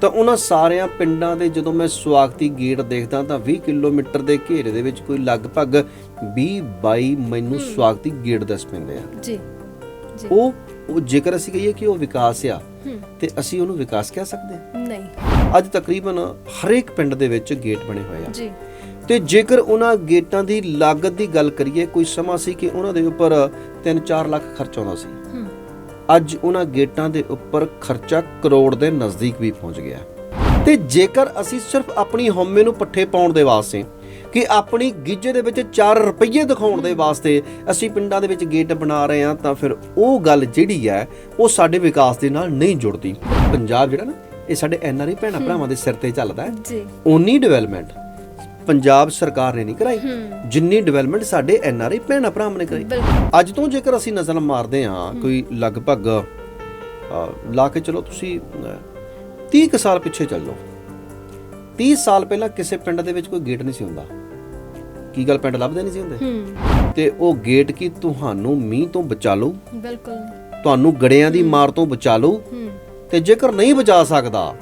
ਤਾਂ ਉਹਨਾਂ ਸਾਰਿਆਂ ਪਿੰਡਾਂ ਦੇ ਜਦੋਂ ਮੈਂ ਸਵਾਗਤੀ ਗੇਟ ਦੇਖਦਾ ਤਾਂ 20 ਕਿਲੋਮੀਟਰ ਦੇ ਘੇਰੇ ਦੇ ਵਿੱਚ ਕੋਈ ਲਗਭਗ 20 22 ਮੈਨੂੰ ਸਵਾਗਤੀ ਗੇਟ ਦੱਸ ਪੈਂਦੇ ਆ। ਜੀ ਜੀ। ਉਹ ਉਹ ਜੇਕਰ ਅਸੀਂ ਕਹੀਏ ਕਿ ਉਹ ਵਿਕਾਸ ਆ ਤੇ ਅਸੀਂ ਉਹਨੂੰ ਵਿਕਾਸ ਕਹਿ ਸਕਦੇ ਨਹੀਂ। ਅੱਜ ਤਕਰੀਬਨ ਹਰੇਕ ਪਿੰਡ ਦੇ ਵਿੱਚ ਗੇਟ ਬਣੇ ਹੋਏ ਆ। ਜੀ। ਤੇ ਜੇਕਰ ਉਹਨਾਂ ਗੇਟਾਂ ਦੀ ਲਾਗਤ ਦੀ ਗੱਲ ਕਰੀਏ ਕੋਈ ਸਮਾਂ ਸੀ ਕਿ ਉਹਨਾਂ ਦੇ ਉੱਪਰ 3-4 ਲੱਖ ਖਰਚ ਆਉਂਦਾ ਸੀ। ਅੱਜ ਉਹਨਾਂ ਗੇਟਾਂ ਦੇ ਉੱਪਰ ਖਰਚਾ ਕਰੋੜ ਦੇ ਨਜ਼ਦੀਕ ਵੀ ਪਹੁੰਚ ਗਿਆ। ਤੇ ਜੇਕਰ ਅਸੀਂ ਸਿਰਫ ਆਪਣੀ ਹਉਮੈ ਨੂੰ ਪੱਠੇ ਪਾਉਣ ਦੇ ਵਾਸਤੇ ਕਿ ਆਪਣੀ ਗਿੱਜੇ ਦੇ ਵਿੱਚ 4 ਰੁਪਏ ਦਿਖਾਉਣ ਦੇ ਵਾਸਤੇ ਅਸੀਂ ਪਿੰਡਾਂ ਦੇ ਵਿੱਚ ਗੇਟ ਬਣਾ ਰਹੇ ਹਾਂ ਤਾਂ ਫਿਰ ਉਹ ਗੱਲ ਜਿਹੜੀ ਹੈ ਉਹ ਸਾਡੇ ਵਿਕਾਸ ਦੇ ਨਾਲ ਨਹੀਂ ਜੁੜਦੀ। ਪੰਜਾਬ ਜਿਹੜਾ ਨਾ ਇਹ ਸਾਡੇ ਐਨਆਰਆਈ ਭੈਣਾਂ ਭਰਾਵਾਂ ਦੇ ਸਿਰ ਤੇ ਚੱਲਦਾ ਹੈ। ਜੀ। ਉਨੀ ਡਿਵੈਲਪਮੈਂਟ। ਪੰਜਾਬ ਸਰਕਾਰ ਨੇ ਨਹੀਂ ਕਰਾਈ। ਜਿੰਨੀ ਡਿਵੈਲਪਮੈਂਟ ਸਾਡੇ ਐਨਆਰਆਈ ਭੈਣਾਂ ਭਰਾਵਾਂ ਨੇ ਕਰਾਈ। ਅੱਜ ਤੋਂ ਜੇਕਰ ਅਸੀਂ ਨਜ਼ਰ ਮਾਰਦੇ ਹਾਂ ਕੋਈ ਲਗਭਗ ਲਾ ਕੇ ਚਲੋ ਤੁਸੀਂ ਅ, 30 ਕੁ ਸਾਲ ਪਿੱਛੇ ਚੱਲ ਜਾਓ। 30 ਸਾਲ ਪਹਿਲਾਂ ਕਿਸੇ ਪਿੰਡ ਦੇ ਵਿੱਚ ਕੋਈ ਗੇਟ ਨਹੀਂ ਸੀ ਹੁੰਦਾ। ਕੀ ਗੱਲ ਪਿੰਡ ਲੱਭਦੇ ਨਹੀਂ ਸੀ ਹੁੰਦੇ? ਤੇ ਉਹ ਗੇਟ ਕੀ ਤੁਹਾਨੂੰ ਮੀਂਹ ਤੋਂ ਬਚਾ ਲਊ? ਬਿਲਕੁਲ। ਤੁਹਾਨੂੰ ਗੜਿਆਂ ਦੀ ਮਾਰ ਤੋਂ ਬਚਾ ਲਊ? ਹੂੰ। ਤੇ ਜੇਕਰ ਨਹੀਂ ਬਚਾ ਸਕਦਾ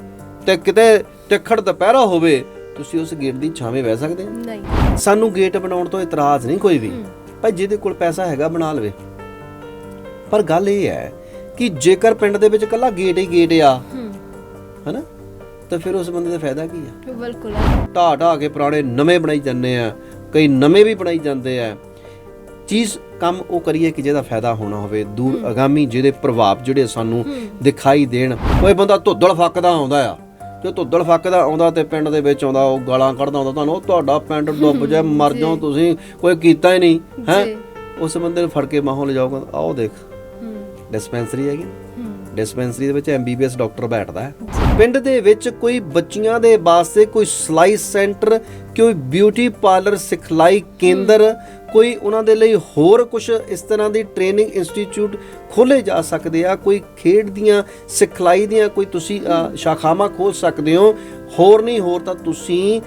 ਤੇ ਕਿਤੇ ਤਿੱਖੜ ਦੁਪਹਿਰਾ ਹੋਵੇ ਤੁਸੀਂ ਉਸ ਗੇਟ ਦੀ ਛਾਵੇਂ ਬਹਿ ਸਕਦੇ ਹੋ? ਨਹੀਂ। ਸਾਨੂੰ ਗੇਟ ਬਣਾਉਣ ਤੋਂ ਇਤਰਾਜ਼ ਨਹੀਂ ਕੋਈ ਵੀ। ਭਾਈ ਜਿਹਦੇ ਕੋਲ ਪੈਸਾ ਹੈਗਾ ਬਣਾ ਲਵੇ। ਪਰ ਗੱਲ ਇਹ ਹੈ ਕਿ ਜੇਕਰ ਪਿੰਡ ਦੇ ਵਿੱਚ ਕੱਲਾ ਗੇਟ ਹੀ ਗੇਟ ਆ ਹੂੰ। ਹਨਾ? ਤਾਂ ਫਿਰ ਉਸ ਬੰਦੇ ਦਾ ਫਾਇਦਾ ਕੀ ਆ? ਬਿਲਕੁਲ। ਢਾਹ ਢਾਹ ਕੇ ਪੁਰਾਣੇ ਨਵੇਂ ਬਣਾਈ ਜਾਂਦੇ ਆ ਕਈ ਨਵੇਂ ਵੀ ਬਣਾਈ ਜਾਂਦੇ ਆ। ਚੀਜ਼ ਕੰਮ ਉਹ ਕਰੀਏ ਕਿ ਜਿਹਦਾ ਫਾਇਦਾ ਹੋਣਾ ਹੋਵੇ ਦੂਰ ਅਗਾਮੀ ਜਿਹਦੇ ਪ੍ਰਭਾਵ ਜਿਹੜੇ ਸਾਨੂੰ ਦਿਖਾਈ ਦੇਣ। ਕੋਈ ਬੰਦਾ ਧੁੱਦਲ ਫੱਕਦਾ ਆਉਂਦਾ ਆ ਜੇ ਧੁੱਦਲ ਫੱਕਦਾ ਆਉਂਦਾ ਤੇ ਪਿੰਡ ਦੇ ਵਿੱਚ ਆਉਂਦਾ ਉਹ ਗਾਲਾਂ ਕੱਢਦਾ ਆਉਂਦਾ ਤੁਹਾਨੂੰ ਤੁਹਾਡਾ ਪਿੰਡ ਡੁੱਬ ਜਾ ਮਰ ਜਾਓ ਤੁਸੀਂ ਕੋਈ ਕੀਤਾ ਹੀ ਨਹੀਂ ਹੈ? ਉਸ ਬੰਦੇ ਨੂੰ ਫੜ ਕੇ ਮਾਹੌਲ ਲਿਜਾਓਗਾ ਆਓ ਦੇਖ। ਡਿਸਪੈਂਸਰੀ ਹੈਗੀ। ਡਿਸਪੈਂਸਰੀ ਦੇ ਵਿੱਚ ਐਮਬੀਬੀਐਸ ਡਾਕਟਰ ਬੈਠਦਾ ਹੈ। ਪਿੰਡ ਦੇ ਵਿੱਚ ਕੋਈ ਬੱਚੀਆਂ ਦੇ ਵਾਸਤੇ ਕੋਈ ਸਲਾਈ ਸੈਂਟਰ ਕੋਈ ਬਿਊਟੀ ਪਾਰਲਰ ਸਿਖਲਾਈ ਕੇਂਦਰ ਕੋਈ ਉਹਨਾਂ ਦੇ ਲਈ ਹੋਰ ਕੁਝ ਇਸ ਤਰ੍ਹਾਂ ਦੀ ਟ੍ਰੇਨਿੰਗ ਇੰਸਟੀਚਿਊਟ ਖੋਲੇ ਜਾ ਸਕਦੇ ਆ? ਕੋਈ ਖੇਡ ਦੀਆਂ ਸਿਖਲਾਈ ਦੀਆਂ ਕੋਈ ਤੁਸੀਂ ਸ਼ਾਖਾਵਾਂ ਖੋਲ ਸਕਦੇ ਹੋ? ਹੋਰ ਨਹੀਂ ਹੋਰ ਤਾਂ ਤੁਸੀਂ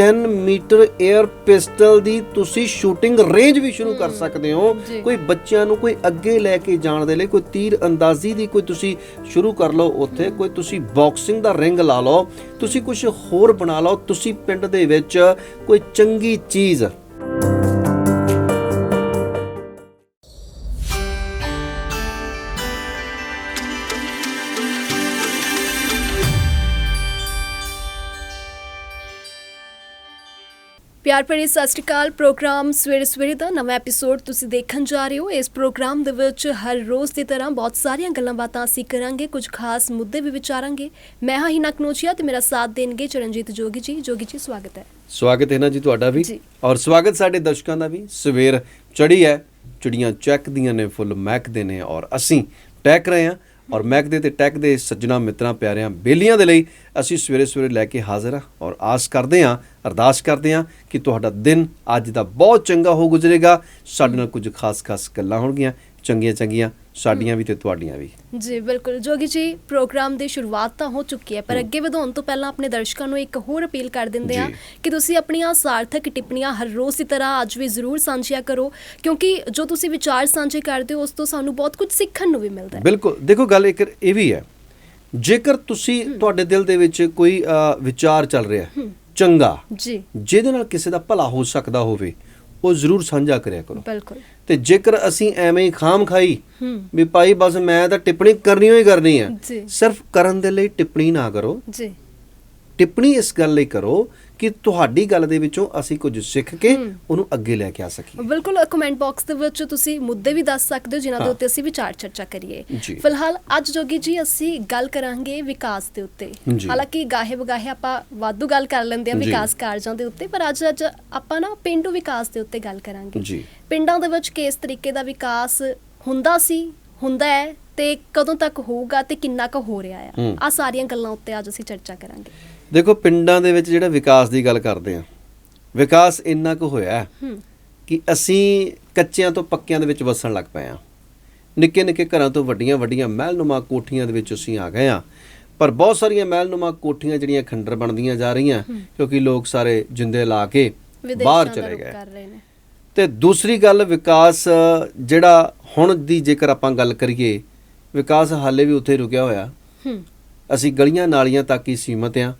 10 ਮੀਟਰ 에ਅਰ ਪਿਸਟਲ ਦੀ ਤੁਸੀਂ ਸ਼ੂਟਿੰਗ ਰੇਂਜ ਵੀ ਸ਼ੁਰੂ ਕਰ ਸਕਦੇ ਹੋ। ਕੋਈ ਬੱਚਿਆਂ ਨੂੰ ਕੋਈ ਅੱਗੇ ਲੈ ਕੇ ਜਾਣ ਦੇ ਲਈ ਕੋਈ ਤੀਰ ਅੰਦਾਜ਼ੀ ਦੀ ਕੋਈ ਤੁਸੀਂ ਸ਼ੁਰੂ ਕਰ ਲਓ ਉੱਥੇ ਕੋਈ ਤੁਸੀਂ ਬਾਕਸਿੰਗ ਦਾ ਰਿੰਗ ਲਾ ਲਓ ਤੁਸੀਂ ਕੁਝ ਹੋਰ ਬਣਾ ਲਓ ਤੁਸੀਂ ਪਿੰਡ ਦੇ ਵਿੱਚ ਕੋਈ ਚੰਗੀ ਚੀਜ਼ ਪਿਆਰ ਭਰੀ ਸਤਿ ਸ਼੍ਰੀ ਅਕਾਲ। ਪ੍ਰੋਗਰਾਮ ਸਵੇਰੇ ਸਵੇਰੇ ਦਾ ਨਵਾਂ ਐਪੀਸੋਡ ਤੁਸੀਂ ਦੇਖਣ ਜਾ ਰਹੇ ਹੋ। ਇਸ ਪ੍ਰੋਗਰਾਮ ਦੇ ਵਿੱਚ ਹਰ ਰੋਜ਼ ਦੀ ਤਰ੍ਹਾਂ ਬਹੁਤ ਸਾਰੀਆਂ ਗੱਲਾਂ ਬਾਤਾਂ ਅਸੀਂ ਕਰਾਂਗੇ ਕੁਝ ਖਾਸ ਮੁੱਦੇ ਵੀ ਵਿਚਾਰਾਂਗੇ। ਮੈਂ ਹਾਂ ਹਿਨਾ ਕਨੋਚੀਆ ਤੇ ਮੇਰਾ ਸਾਥ ਦੇਣਗੇ ਚਰਨਜੀਤ ਜੋਗੀ ਜੀ। ਜੋਗੀ ਜੀ ਸਵਾਗਤ ਹੈ। ਸਵਾਗਤ ਹੈ ਨਾ ਜੀ ਤੁਹਾਡਾ ਵੀ। ਔਰ ਸਵਾਗਤ ਸਾਡੇ ਦਰਸ਼ਕਾਂ ਦਾ ਵੀ। ਸਵੇਰ ਚੜੀ ਹੈ ਚਿੜੀਆਂ ਚੱਕਦੀਆਂ ਨੇ ਫੁੱਲ ਮਹਿਕਦੇ ਨੇ। ਔਰ ਅਸੀਂ ਟੈਕ ਰਹੇ ਹਾਂ। ਔਰ ਮਹਿਕਦੇ ਤੇ ਟੈਕ ਦੇ ਸੱਜਣਾ ਮਿੱਤਰਾਂ ਪਿਆਰਿਆਂ, ਬੇਲੀਆਂ ਦੇ ਲਈ ਅਸੀਂ ਸਵੇਰੇ ਸਵੇਰੇ ਲੈ ਕੇ ਹਾਜ਼ਰ ਹਾਂ ਔਰ ਆਸ ਕਰਦੇ ਹਾਂ, ਅਰਦਾਸ ਕਰਦੇ ਹਾਂ ਕਿ ਤੁਹਾਡਾ ਦਿਨ ਅੱਜ ਦਾ ਬਹੁਤ ਚੰਗਾ ਹੋ ਗੁਜ਼ਰੇਗਾ। ਸਾਡੇ ਨਾਲ ਕੁਝ ਖਾਸ-ਖਾਸ ਗੱਲਾਂ ਹੋਣਗੀਆਂ। ਚੰਗੀਆਂ ਚੰਗੀਆਂ ਸਾਡੀਆਂ ਵੀ ਤੇ ਤੁਹਾਡੀਆਂ ਵੀ। ਜੀ ਬਿਲਕੁਲ। ਜੋਗੀ ਜੀ ਪ੍ਰੋਗਰਾਮ ਦੀ ਸ਼ੁਰੂਆਤ ਤਾਂ ਹੋ ਚੁੱਕੀ ਹੈ ਪਰ ਅੱਗੇ ਵਧਾਉਣ ਤੋਂ ਪਹਿਲਾਂ ਆਪਣੇ ਦਰਸ਼ਕਾਂ ਨੂੰ ਇੱਕ ਹੋਰ ਅਪੀਲ ਕਰ ਦਿੰਦੇ ਆ। ਕਿ ਤੁਸੀਂ ਆਪਣੀਆਂ ਸਾਰਥਕ ਟਿੱਪਣੀਆਂ ਹਰ ਰੋਜ਼ ਦੀ ਤਰ੍ਹਾਂ ਅੱਜ ਵੀ ਜ਼ਰੂਰ ਸਾਂਝੀਆਂ ਕਰੋ ਕਿਉਂਕਿ ਜੋ ਤੁਸੀਂ ਵਿਚਾਰ ਸਾਂਝੇ ਕਰਦੇ ਹੋ ਉਸ ਤੋਂ ਸਾਨੂੰ ਬਹੁਤ ਕੁਝ ਸਿੱਖਣ ਨੂੰ ਵੀ ਮਿਲਦਾ ਹੈ। ਬਿਲਕੁਲ। ਦੇਖੋ ਗੱਲ ਇੱਕ ਇਹ ਵੀ ਹੈ ਜੇਕਰ ਤੁਸੀਂ ਤੁਹਾਡੇ ਦਿਲ ਦੇ ਵਿੱਚ ਕੋਈ ਵਿਚਾਰ ਚੱਲ ਰਿਹਾ ਹੈ, ਚੰਗਾ ਜੀ। ਜਿਹਦੇ ਨਾਲ ਕਿਸੇ ਦਾ ਭਲਾ ਹੋ ਸਕਦਾ ਹੋਵੇ ਉਹ ਜ਼ਰੂਰ ਸਾਂਝਾ ਕਰਿਆ ਕਰੋ। ਬਿਲਕੁਲ। ਤੇ ਜੇਕਰ ਅਸੀਂ ਐਵੇਂ ਹੀ ਖਾਮ ਖਾਈ ਵੀ ਭਾਈ ਬਸ ਮੈਂ ਤਾਂ ਟਿੱਪਣੀ ਕਰਨੀ ਹੋਈ ਕਰਨੀ ਹੈ ਸਿਰਫ ਕਰਨ ਦੇ ਲਈ ਟਿੱਪਣੀ ਨਾ ਕਰੋ। ਜੀ। ਟਿੱਪਣੀ ਇਸ ਗੱਲ ਲਈ ਕਰੋ ਕਿ ਤੁਹਾਡੀ ਗੱਲ ਦੇ ਵਿੱਚੋਂ ਅਸੀਂ ਕੁਝ ਸਿੱਖ ਕੇ। ਉਹਨੂੰ ਅੱਗੇ ਲੈ ਕੇ ਆ ਸਕੀਏ ਬਿਲਕੁਲ ਕਮੈਂਟ ਬਾਕਸ ਦੇ ਵਿੱਚ ਤੁਸੀਂ ਮੁੱਦੇ ਵੀ ਦੱਸ ਸਕਦੇ ਹੋ ਜਿਨ੍ਹਾਂ ਦੇ। ਉੱਤੇ ਅਸੀਂ ਵਿਚਾਰ ਚਰਚਾ ਕਰੀਏ। ਫਿਲਹਾਲ ਅੱਜ ਜੋਗੀ ਜੀ ਅਸੀਂ ਗੱਲ ਕਰਾਂਗੇ ਵਿਕਾਸ ਦੇ ਉੱਤੇ। ਹਾਲਾਂਕਿ ਗਾਹੇ ਬਗਾਹੇ ਆਪਾਂ ਵਾਧੂ ਗੱਲ ਕਰ ਲੈਂਦੇ ਆ। ਵਿਕਾਸ ਕਾਰਜਾਂ ਦੇ ਉੱਤੇ ਪਰ ਅੱਜ ਅੱਜ ਆਪਾਂ ਨਾ ਪਿੰਡੂ ਵਿਕਾਸ ਦੇ ਉੱਤੇ ਗੱਲ ਕਰਾਂਗੇ ਪਿੰਡਾਂ ਦੇ ਵਿੱਚ ਕਿਸ ਤਰੀਕੇ ਦਾ ਵਿਕਾਸ ਹੁੰਦਾ ਸੀ ਹੁੰਦਾ ਹੈ ਤੇ ਕਦੋਂ ਤੱਕ ਹੋਊਗਾ ਤੇ ਕਿੰਨਾ ਕੁ ਹੋ ਰਿਹਾ ਆ। ਆ ਸਾਰੀਆਂ ਗੱਲਾਂ ਉੱਤੇ ਅੱਜ ਅਸੀਂ ਚਰਚਾ ਕਰਾਂਗੇ ਦੇਖੋ ਪਿੰਡਾਂ ਦੇ ਵਿੱਚ ਜਿਹੜਾ ਵਿਕਾਸ ਦੀ ਗੱਲ ਕਰਦੇ ਆ ਵਿਕਾਸ ਇੰਨਾ ਕੁ ਹੋਇਆ ਕਿ ਅਸੀਂ ਕੱਚਿਆਂ ਤੋਂ ਪੱਕਿਆਂ ਦੇ ਵਿੱਚ ਵਸਣ ਲੱਗ ਪਏ ਆ ਨਿੱਕੇ ਨਿੱਕੇ ਘਰਾਂ ਤੋਂ ਵੱਡੀਆਂ ਵੱਡੀਆਂ ਮਹਿਲਨੁਮਾ ਕੋਠੀਆਂ ਦੇ ਵਿੱਚ ਅਸੀਂ ਆ ਗਏ ਆ ਪਰ ਬਹੁਤ ਸਾਰੀਆਂ ਮਹਿਲਨੁਮਾ ਕੋਠੀਆਂ ਜਿਹੜੀਆਂ ਖੰਡਰ ਬਣਦੀਆਂ ਜਾ ਰਹੀਆਂ ਕਿਉਂਕਿ ਲੋਕ ਸਾਰੇ ਜਿੰਦੇ ਲਾ ਕੇ ਬਾਹਰ ਚਲੇ ਗਏ। ਤੇ ਦੂਸਰੀ ਗੱਲ ਵਿਕਾਸ ਜਿਹੜਾ ਹੁਣ ਦੀ ਜੇਕਰ ਆਪਾਂ ਗੱਲ ਕਰੀਏ ਵਿਕਾਸ ਹਾਲੇ ਵੀ ਉੱਥੇ ਰੁਕਿਆ ਹੋਇਆ। ਅਸੀਂ ਗਲੀਆਂ ਨਾਲੀਆਂ ਤੱਕ ਹੀ ਸੀਮਤ ਆ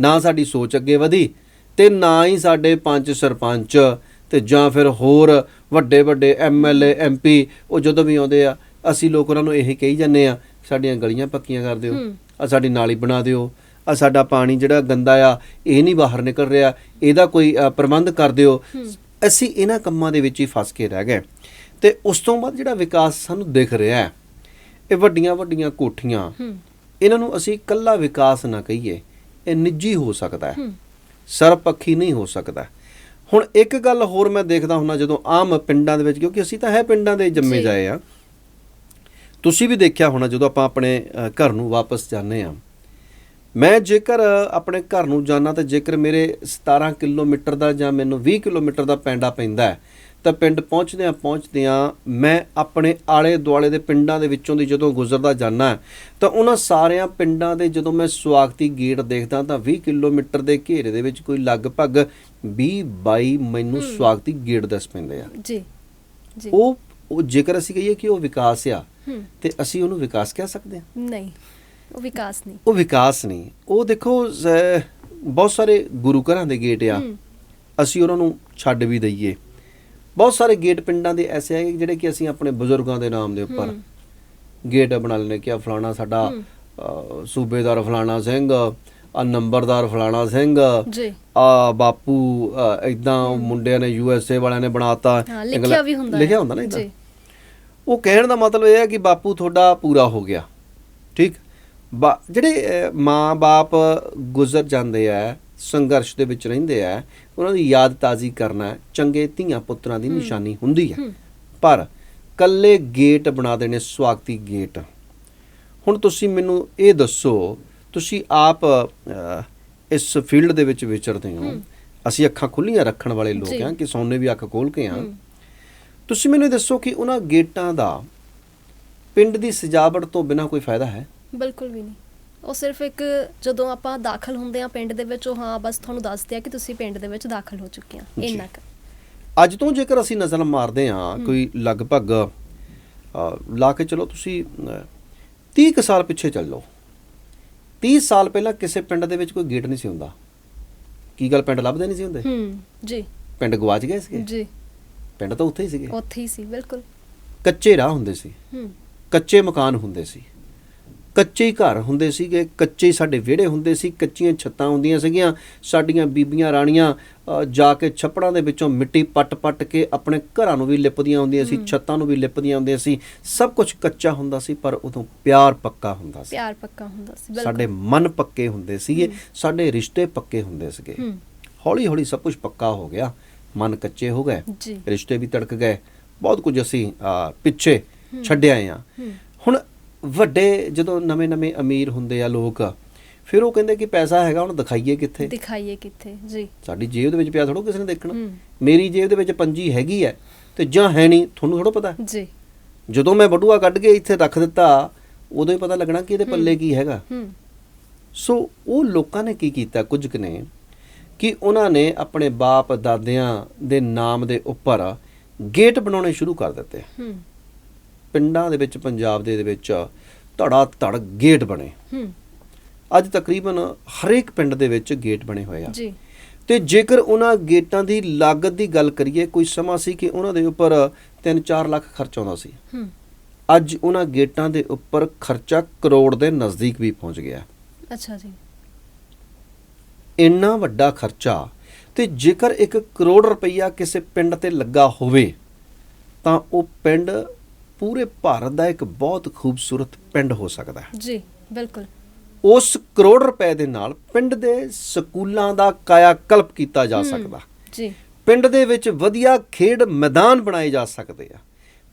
ਨਾ ਸਾਡੀ ਸੋਚ ਅੱਗੇ ਵਧੀ ਤੇ ਨਾ ਹੀ ਸਾਡੇ ਪੰਚ ਸਰਪੰਚ ਤੇ ਜਾਂ ਫਿਰ ਹੋਰ ਵੱਡੇ ਵੱਡੇ ਐਮਐਲਏ ਐਮਪੀ ਉਹ ਜਦੋਂ ਵੀ ਆਉਂਦੇ ਆ ਅਸੀਂ ਲੋਕ ਉਹਨਾਂ ਨੂੰ ਇਹੀ ਕਹੀ ਜਾਂਦੇ ਆ ਸਾਡੀਆਂ ਗਲੀਆਂ ਪੱਕੀਆਂ ਕਰ ਦਿਓ। ਆ ਸਾਡੀ ਨਾਲੀ ਬਣਾ ਦਿਓ ਆ ਸਾਡਾ ਪਾਣੀ ਜਿਹੜਾ ਗੰਦਾ ਆ ਇਹ ਨਹੀਂ ਬਾਹਰ ਨਿਕਲ ਰਿਹਾ ਇਹਦਾ ਕੋਈ ਪ੍ਰਬੰਧ ਕਰ ਦਿਓ। ਅਸੀਂ ਇਹਨਾਂ ਕੰਮਾਂ ਦੇ ਵਿੱਚ ਹੀ ਫਸ ਕੇ ਰਹਿ ਗਏ। ਤੇ ਉਸ ਤੋਂ ਬਾਅਦ ਜਿਹੜਾ ਵਿਕਾਸ ਸਾਨੂੰ ਦਿਖ ਰਿਹਾ ਹੈ ਇਹ ਵੱਡੀਆਂ ਵੱਡੀਆਂ ਕੋਠੀਆਂ ਇਹਨਾਂ ਨੂੰ ਅਸੀਂ ਕੱਲਾ ਵਿਕਾਸ ਨਾ ਕਹੀਏ। ਇਹ ਨਿੱਜੀ ਹੋ ਸਕਦਾ ਹੈ। ਸਰਪੱਖੀ ਨਹੀਂ ਹੋ ਸਕਦਾ। ਹੁਣ ਇੱਕ ਗੱਲ ਹੋਰ ਮੈਂ ਦੇਖਦਾ ਹੁੰਨਾ ਜਦੋਂ ਆਮ ਪਿੰਡਾਂ ਦੇ ਵਿੱਚ ਕਿਉਂਕਿ ਅਸੀਂ ਤਾਂ ਹੈ ਪਿੰਡਾਂ ਦੇ ਜੰਮੇ। ਜਾਏ ਆ। ਤੁਸੀਂ ਵੀ ਦੇਖਿਆ ਹੋਣਾ ਜਦੋਂ ਆਪਾਂ ਆਪਣੇ ਘਰ ਨੂੰ ਵਾਪਸ ਜਾਂਦੇ ਆ ਮੈਂ ਜੇਕਰ ਆਪਣੇ ਘਰ ਨੂੰ ਜਾਣਾ ਤਾਂ ਜੇਕਰ ਮੇਰੇ 17 ਕਿਲੋਮੀਟਰ ਦਾ ਜਾਂ ਮੈਨੂੰ 20 ਕਿਲੋਮੀਟਰ ਦਾ ਪੈਂਡਾ ਪੈਂਦਾ ਹੈ, ਤਾਂ ਪਿੰਡ ਪਹੁੰਚਦਿਆਂ ਪਹੁੰਚਦਿਆਂ ਮੈਂ ਆਪਣੇ ਆਲੇ ਦੁਆਲੇ ਦੇ ਪਿੰਡਾਂ ਦੇ ਵਿੱਚੋਂ ਦੀ ਜਦੋਂ ਗੁਜ਼ਰਦਾ ਜਾਂਦਾ ਤਾਂ ਉਹਨਾਂ ਸਾਰਿਆਂ ਪਿੰਡਾਂ ਦੇ ਜਦੋਂ ਮੈਂ ਸਵਾਗਤੀ ਗੇਟ ਦੇਖਦਾ ਤਾਂ 20 ਕਿਲੋਮੀਟਰ ਦੇ ਘੇਰੇ ਦੇ ਵਿੱਚ ਕੋਈ ਲਗਭਗ 20 22 ਮੈਨੂੰ ਸਵਾਗਤੀ ਗੇਟ ਦੱਸ ਪੈਂਦੇ ਆ। ਜੀ ਜੀ। ਉਹ ਉਹ ਜੇਕਰ ਅਸੀਂ ਕਹੀਏ ਕਿ ਉਹ ਵਿਕਾਸ ਆ ਤੇ ਅਸੀਂ ਉਹਨੂੰ ਵਿਕਾਸ ਕਹਿ ਸਕਦੇ ਹਾਂ? ਨਹੀਂ ਉਹ ਵਿਕਾਸ ਨਹੀਂ। ਉਹ ਵਿਕਾਸ ਨਹੀਂ। ਉਹ ਦੇਖੋ ਬਹੁਤ ਸਾਰੇ ਗੁਰੂ ਘਰਾਂ ਦੇ ਗੇਟ ਆ। ਅਸੀਂ ਉਹਨਾਂ ਨੂੰ ਛੱਡ ਵੀ ਦਈਏ। ਬਹੁਤ ਸਾਰੇ ਗੇਟ ਪਿੰਡਾਂ ਦੇ ਐਸੇ ਹੈਗੇ ਜਿਹੜੇ ਕਿ ਅਸੀਂ ਆਪਣੇ ਬਜ਼ੁਰਗਾਂ ਦੇ ਨਾਮ ਦੇ ਉੱਪਰ। ਗੇਟ ਬਣਾ ਲੈਣੇ ਕਿ ਆ ਫਲਾਣਾ ਸਾਡਾ ਸੂਬੇਦਾਰ ਫਲਾਣਾ ਸਿੰਘ ਆ ਨੰਬਰਦਾਰ ਫਲਾਣਾ ਸਿੰਘ ਜੀ। ਆ ਬਾਪੂ ਇਦਾਂ ਮੁੰਡਿਆਂ ਨੇ ਯੂਐਸਏ ਵਾਲਿਆਂ ਨੇ ਬਣਾਤਾ ਲਿਖਿਆ ਵੀ ਹੁੰਦਾ। ਲਿਖਿਆ ਹੁੰਦਾ ਨਾ ਇਦਾਂ ਜੀ। ਉਹ ਕਹਿਣ ਦਾ ਮਤਲਬ ਇਹ ਹੈ ਕਿ ਬਾਪੂ ਤੁਹਾਡਾ ਪੂਰਾ ਹੋ ਗਿਆ ਠੀਕ? ਜਿਹੜੇ ਮਾਂ-ਬਾਪ ਗੁਜ਼ਰ ਜਾਂਦੇ ਆ ਸੰਘਰਸ਼ ਦੇ ਵਿੱਚ ਰਹਿੰਦੇ ਆ ਉਹਨਾਂ ਦੀ ਯਾਦ ਤਾਜ਼ੀ ਕਰਨਾ ਚੰਗੇ ਧੀਆਂ ਪੁੱਤਰਾਂ ਦੀ ਨਿਸ਼ਾਨੀ ਹੁੰਦੀ ਹੈ। ਪਰ ਕੱਲੇ ਗੇਟ ਬਣਾ ਦੇਣੇ ਸਵਾਗਤੀ ਗੇਟ। ਹੁਣ ਤੁਸੀਂ ਮੈਨੂੰ ਇਹ ਦੱਸੋ ਤੁਸੀਂ ਆਪ ਇਸ ਫੀਲਡ ਦੇ ਵਿੱਚ ਵਿਚਰਦੇ ਹੋ। ਅਸੀਂ ਅੱਖਾਂ ਖੁੱਲੀਆਂ ਰੱਖਣ ਵਾਲੇ ਲੋਕ। ਹਾਂ ਕਿ ਸੌਨੇ ਵੀ ਅੱਖ ਖੋਲ ਕੇ ਹਾਂ। ਤੁਸੀਂ ਮੈਨੂੰ ਇਹ ਦੱਸੋ ਕਿ ਉਹਨਾਂ ਗੇਟਾਂ ਦਾ ਪਿੰਡ ਦੀ ਸਜਾਵਟ ਤੋਂ ਬਿਨਾ ਕੋਈ ਫਾਇਦਾ ਹੈ? ਬਿਲਕੁਲ ਵੀ ਨਹੀਂ। ਉਹ ਸਿਰਫ ਇੱਕ ਜਦੋਂ ਆਪਾਂ ਦਾਖਲ ਹੁੰਦੇ ਆ ਪਿੰਡ ਦੇ ਵਿੱਚ ਉਹ ਹਾਂ ਬਸ ਤੁਹਾਨੂੰ ਦੱਸਦੇ ਆ ਕਿ ਤੁਸੀਂ ਪਿੰਡ ਦੇ ਵਿੱਚ ਦਾਖਲ ਹੋ ਚੁੱਕੇ ਆ। ਇੰਨਾ ਕੁ। ਅੱਜ ਤੋਂ ਜੇਕਰ ਅਸੀਂ ਨਜ਼ਰ ਮਾਰਦੇ ਹਾਂ ਕੋਈ ਲਗਭਗ ਲਾ ਕੇ ਚਲੋ ਤੁਸੀਂ ਅ, 30 ਕੁ ਸਾਲ ਪਿੱਛੇ ਚੱਲ ਲਓ। 30 ਸਾਲ ਪਹਿਲਾਂ ਕਿਸੇ ਪਿੰਡ ਦੇ ਵਿੱਚ ਕੋਈ ਗੇਟ ਨਹੀਂ ਸੀ ਹੁੰਦਾ। ਕੀ ਗੱਲ ਪਿੰਡ ਲੱਭਦੇ ਨਹੀਂ ਸੀ ਹੁੰਦੇ? ਹੂੰ ਜੀ। ਪਿੰਡ ਗਵਾਚ ਗਏ ਸੀਗੇ? ਜੀ। ਪਿੰਡ ਤਾਂ ਉੱਥੇ ਹੀ ਸੀਗੇ। ਉੱਥੇ ਹੀ ਸੀ ਬਿਲਕੁਲ। ਕੱਚੇ ਰਾਹ ਹੁੰਦੇ ਸੀ। ਹੂੰ। ਕੱਚੇ ਮਕਾਨ ਹੁੰਦੇ ਸੀ। ਕੱਚੇ ਹੀ ਘਰ ਹੁੰਦੇ ਸੀਗੇ ਕੱਚੇ ਹੀ ਸਾਡੇ ਵਿਹੜੇ ਹੁੰਦੇ ਸੀ ਕੱਚੀਆਂ ਛੱਤਾਂ ਹੁੰਦੀਆਂ ਸੀਗੀਆਂ ਸਾਡੀਆਂ ਬੀਬੀਆਂ ਰਾਣੀਆਂ ਜਾ ਕੇ ਛੱਪੜਾਂ ਦੇ ਵਿੱਚੋਂ ਮਿੱਟੀ ਪੱਟ-ਪੱਟ ਕੇ ਆਪਣੇ ਘਰਾਂ ਨੂੰ ਵੀ ਲਿਪਦੀਆਂ ਹੁੰਦੀਆਂ ਸੀ ਛੱਤਾਂ ਨੂੰ ਵੀ ਲਿਪਦੀਆਂ ਹੁੰਦੀਆਂ ਸੀ ਸਭ ਕੁਝ ਕੱਚਾ ਹੁੰਦਾ ਸੀ ਪਰ ਉਦੋਂ ਪਿਆਰ ਪੱਕਾ ਹੁੰਦਾ ਸੀ। ਪਿਆਰ ਪੱਕਾ ਹੁੰਦਾ ਸੀ ਸਾਡੇ ਮਨ ਪੱਕੇ ਹੁੰਦੇ ਸੀਗੇ ਸਾਡੇ ਰਿਸ਼ਤੇ ਪੱਕੇ ਹੁੰਦੇ ਸੀਗੇ। ਹੂੰ। ਹੌਲੀ ਹੌਲੀ ਸਭ ਕੁਝ ਪੱਕਾ ਹੋ ਗਿਆ ਮਨ ਕੱਚੇ ਹੋ ਗਏ ਰਿਸ਼ਤੇ ਵੀ ਤੜਕ ਗਏ ਬਹੁਤ ਕੁਝ ਅਸੀਂ ਪਿੱਛੇ ਛੱਡ ਆਏ ਆ ਹੁਣ ਵੱਡੇ ਜਦੋਂ ਨਵੇਂ-ਨਵੇਂ ਅਮੀਰ ਹੁੰਦੇ ਆ ਲੋਕ ਫਿਰ ਉਹ ਕਹਿੰਦੇ ਕਿ ਪੈਸਾ ਹੈਗਾ ਹੁਣ ਦਿਖਾਈਏ ਕਿੱਥੇ? ਦਿਖਾਈਏ ਕਿੱਥੇ ਜੀ। ਸਾਡੀ ਜੇਬ ਦੇ ਵਿੱਚ ਪਿਆ ਥੋੜੋ ਕਿਸੇ ਨੇ ਦੇਖਣਾ। ਮੇਰੀ ਜੇਬ ਦੇ ਵਿੱਚ ਪੰਜੀ ਹੈਗੀ ਹੈ ਤੇ ਜਾਂ ਹੈ ਨਹੀਂ ਤੁਹਾਨੂੰ ਥੋੜੋ ਪਤਾ? ਜੀ। ਜਦੋਂ ਮੈਂ ਬਟੂਆ ਕੱਢ ਕੇ ਇੱਥੇ ਰੱਖ ਦਿੱਤਾ ਉਦੋਂ ਹੀ ਪਤਾ ਲੱਗਣਾ ਕਿ ਇਹਦੇ ਪੱਲੇ ਕੀ ਹੈਗਾ। ਹੂੰ। ਸੋ ਉਹ ਲੋਕਾਂ ਨੇ ਕੀ ਕੀਤਾ? ਕੁਝ ਕੁ ਨੇ ਕਿ ਉਹਨਾਂ ਨੇ ਆਪਣੇ ਬਾਪ ਦਾਦਿਆਂ ਦੇ ਨਾਮ ਦੇ ਉੱਪਰ ਗੇਟ ਬਣਾਉਣੇ ਸ਼ੁਰੂ ਕਰ ਦਿੱਤੇ। ਹੂੰ। ਪਿੰਡਾਂ ਦੇ ਵਿੱਚ ਪੰਜਾਬ ਦੇ ਦੇ ਵਿੱਚ ਧੜਾ ਧੜ ਗੇਟ ਬਣੇ। ਹੂੰ। ਅੱਜ ਤਕਰੀਬਨ ਹਰੇਕ ਪਿੰਡ ਦੇ ਵਿੱਚ ਗੇਟ ਬਣੇ ਹੋਏ ਆ। ਜੀ। ਤੇ ਜੇਕਰ ਉਹਨਾਂ ਗੇਟਾਂ ਦੀ ਲਾਗਤ ਦੀ ਗੱਲ ਕਰੀਏ ਕੋਈ ਸਮਾਂ ਸੀ ਕਿ ਉਹਨਾਂ ਦੇ ਉੱਪਰ 3-4 ਲੱਖ ਖਰਚ ਆਉਂਦਾ ਸੀ। ਹੂੰ। ਅੱਜ ਉਹਨਾਂ ਗੇਟਾਂ ਦੇ ਉੱਪਰ ਖਰਚਾ ਕਰੋੜ ਦੇ ਨਜ਼ਦੀਕ ਵੀ ਪਹੁੰਚ ਗਿਆ। ਅੱਛਾ ਜੀ। ਇੰਨਾ ਵੱਡਾ ਖਰਚਾ ਤੇ ਜੇਕਰ 1 ਕਰੋੜ ਰੁਪਈਆ ਕਿਸੇ ਪਿੰਡ ਤੇ ਲੱਗਾ ਹੋਵੇ ਤਾਂ ਉਹ ਪਿੰਡ ਪੂਰੇ ਭਾਰਤ ਦਾ ਇੱਕ ਬਹੁਤ ਖੂਬਸੂਰਤ ਪਿੰਡ ਹੋ ਸਕਦਾ ਹੈ। ਜੀ ਬਿਲਕੁਲ। ਉਸ ਕਰੋੜ ਰੁਪਏ ਦੇ ਨਾਲ ਪਿੰਡ ਦੇ ਸਕੂਲਾਂ ਦਾ ਕਾਇਆ ਕਲਪ ਕੀਤਾ ਜਾ ਸਕਦਾ। ਜੀ। ਪਿੰਡ ਦੇ ਵਿੱਚ ਵਧੀਆ ਖੇਡ ਮੈਦਾਨ ਬਣਾਏ ਜਾ ਸਕਦੇ ਆ।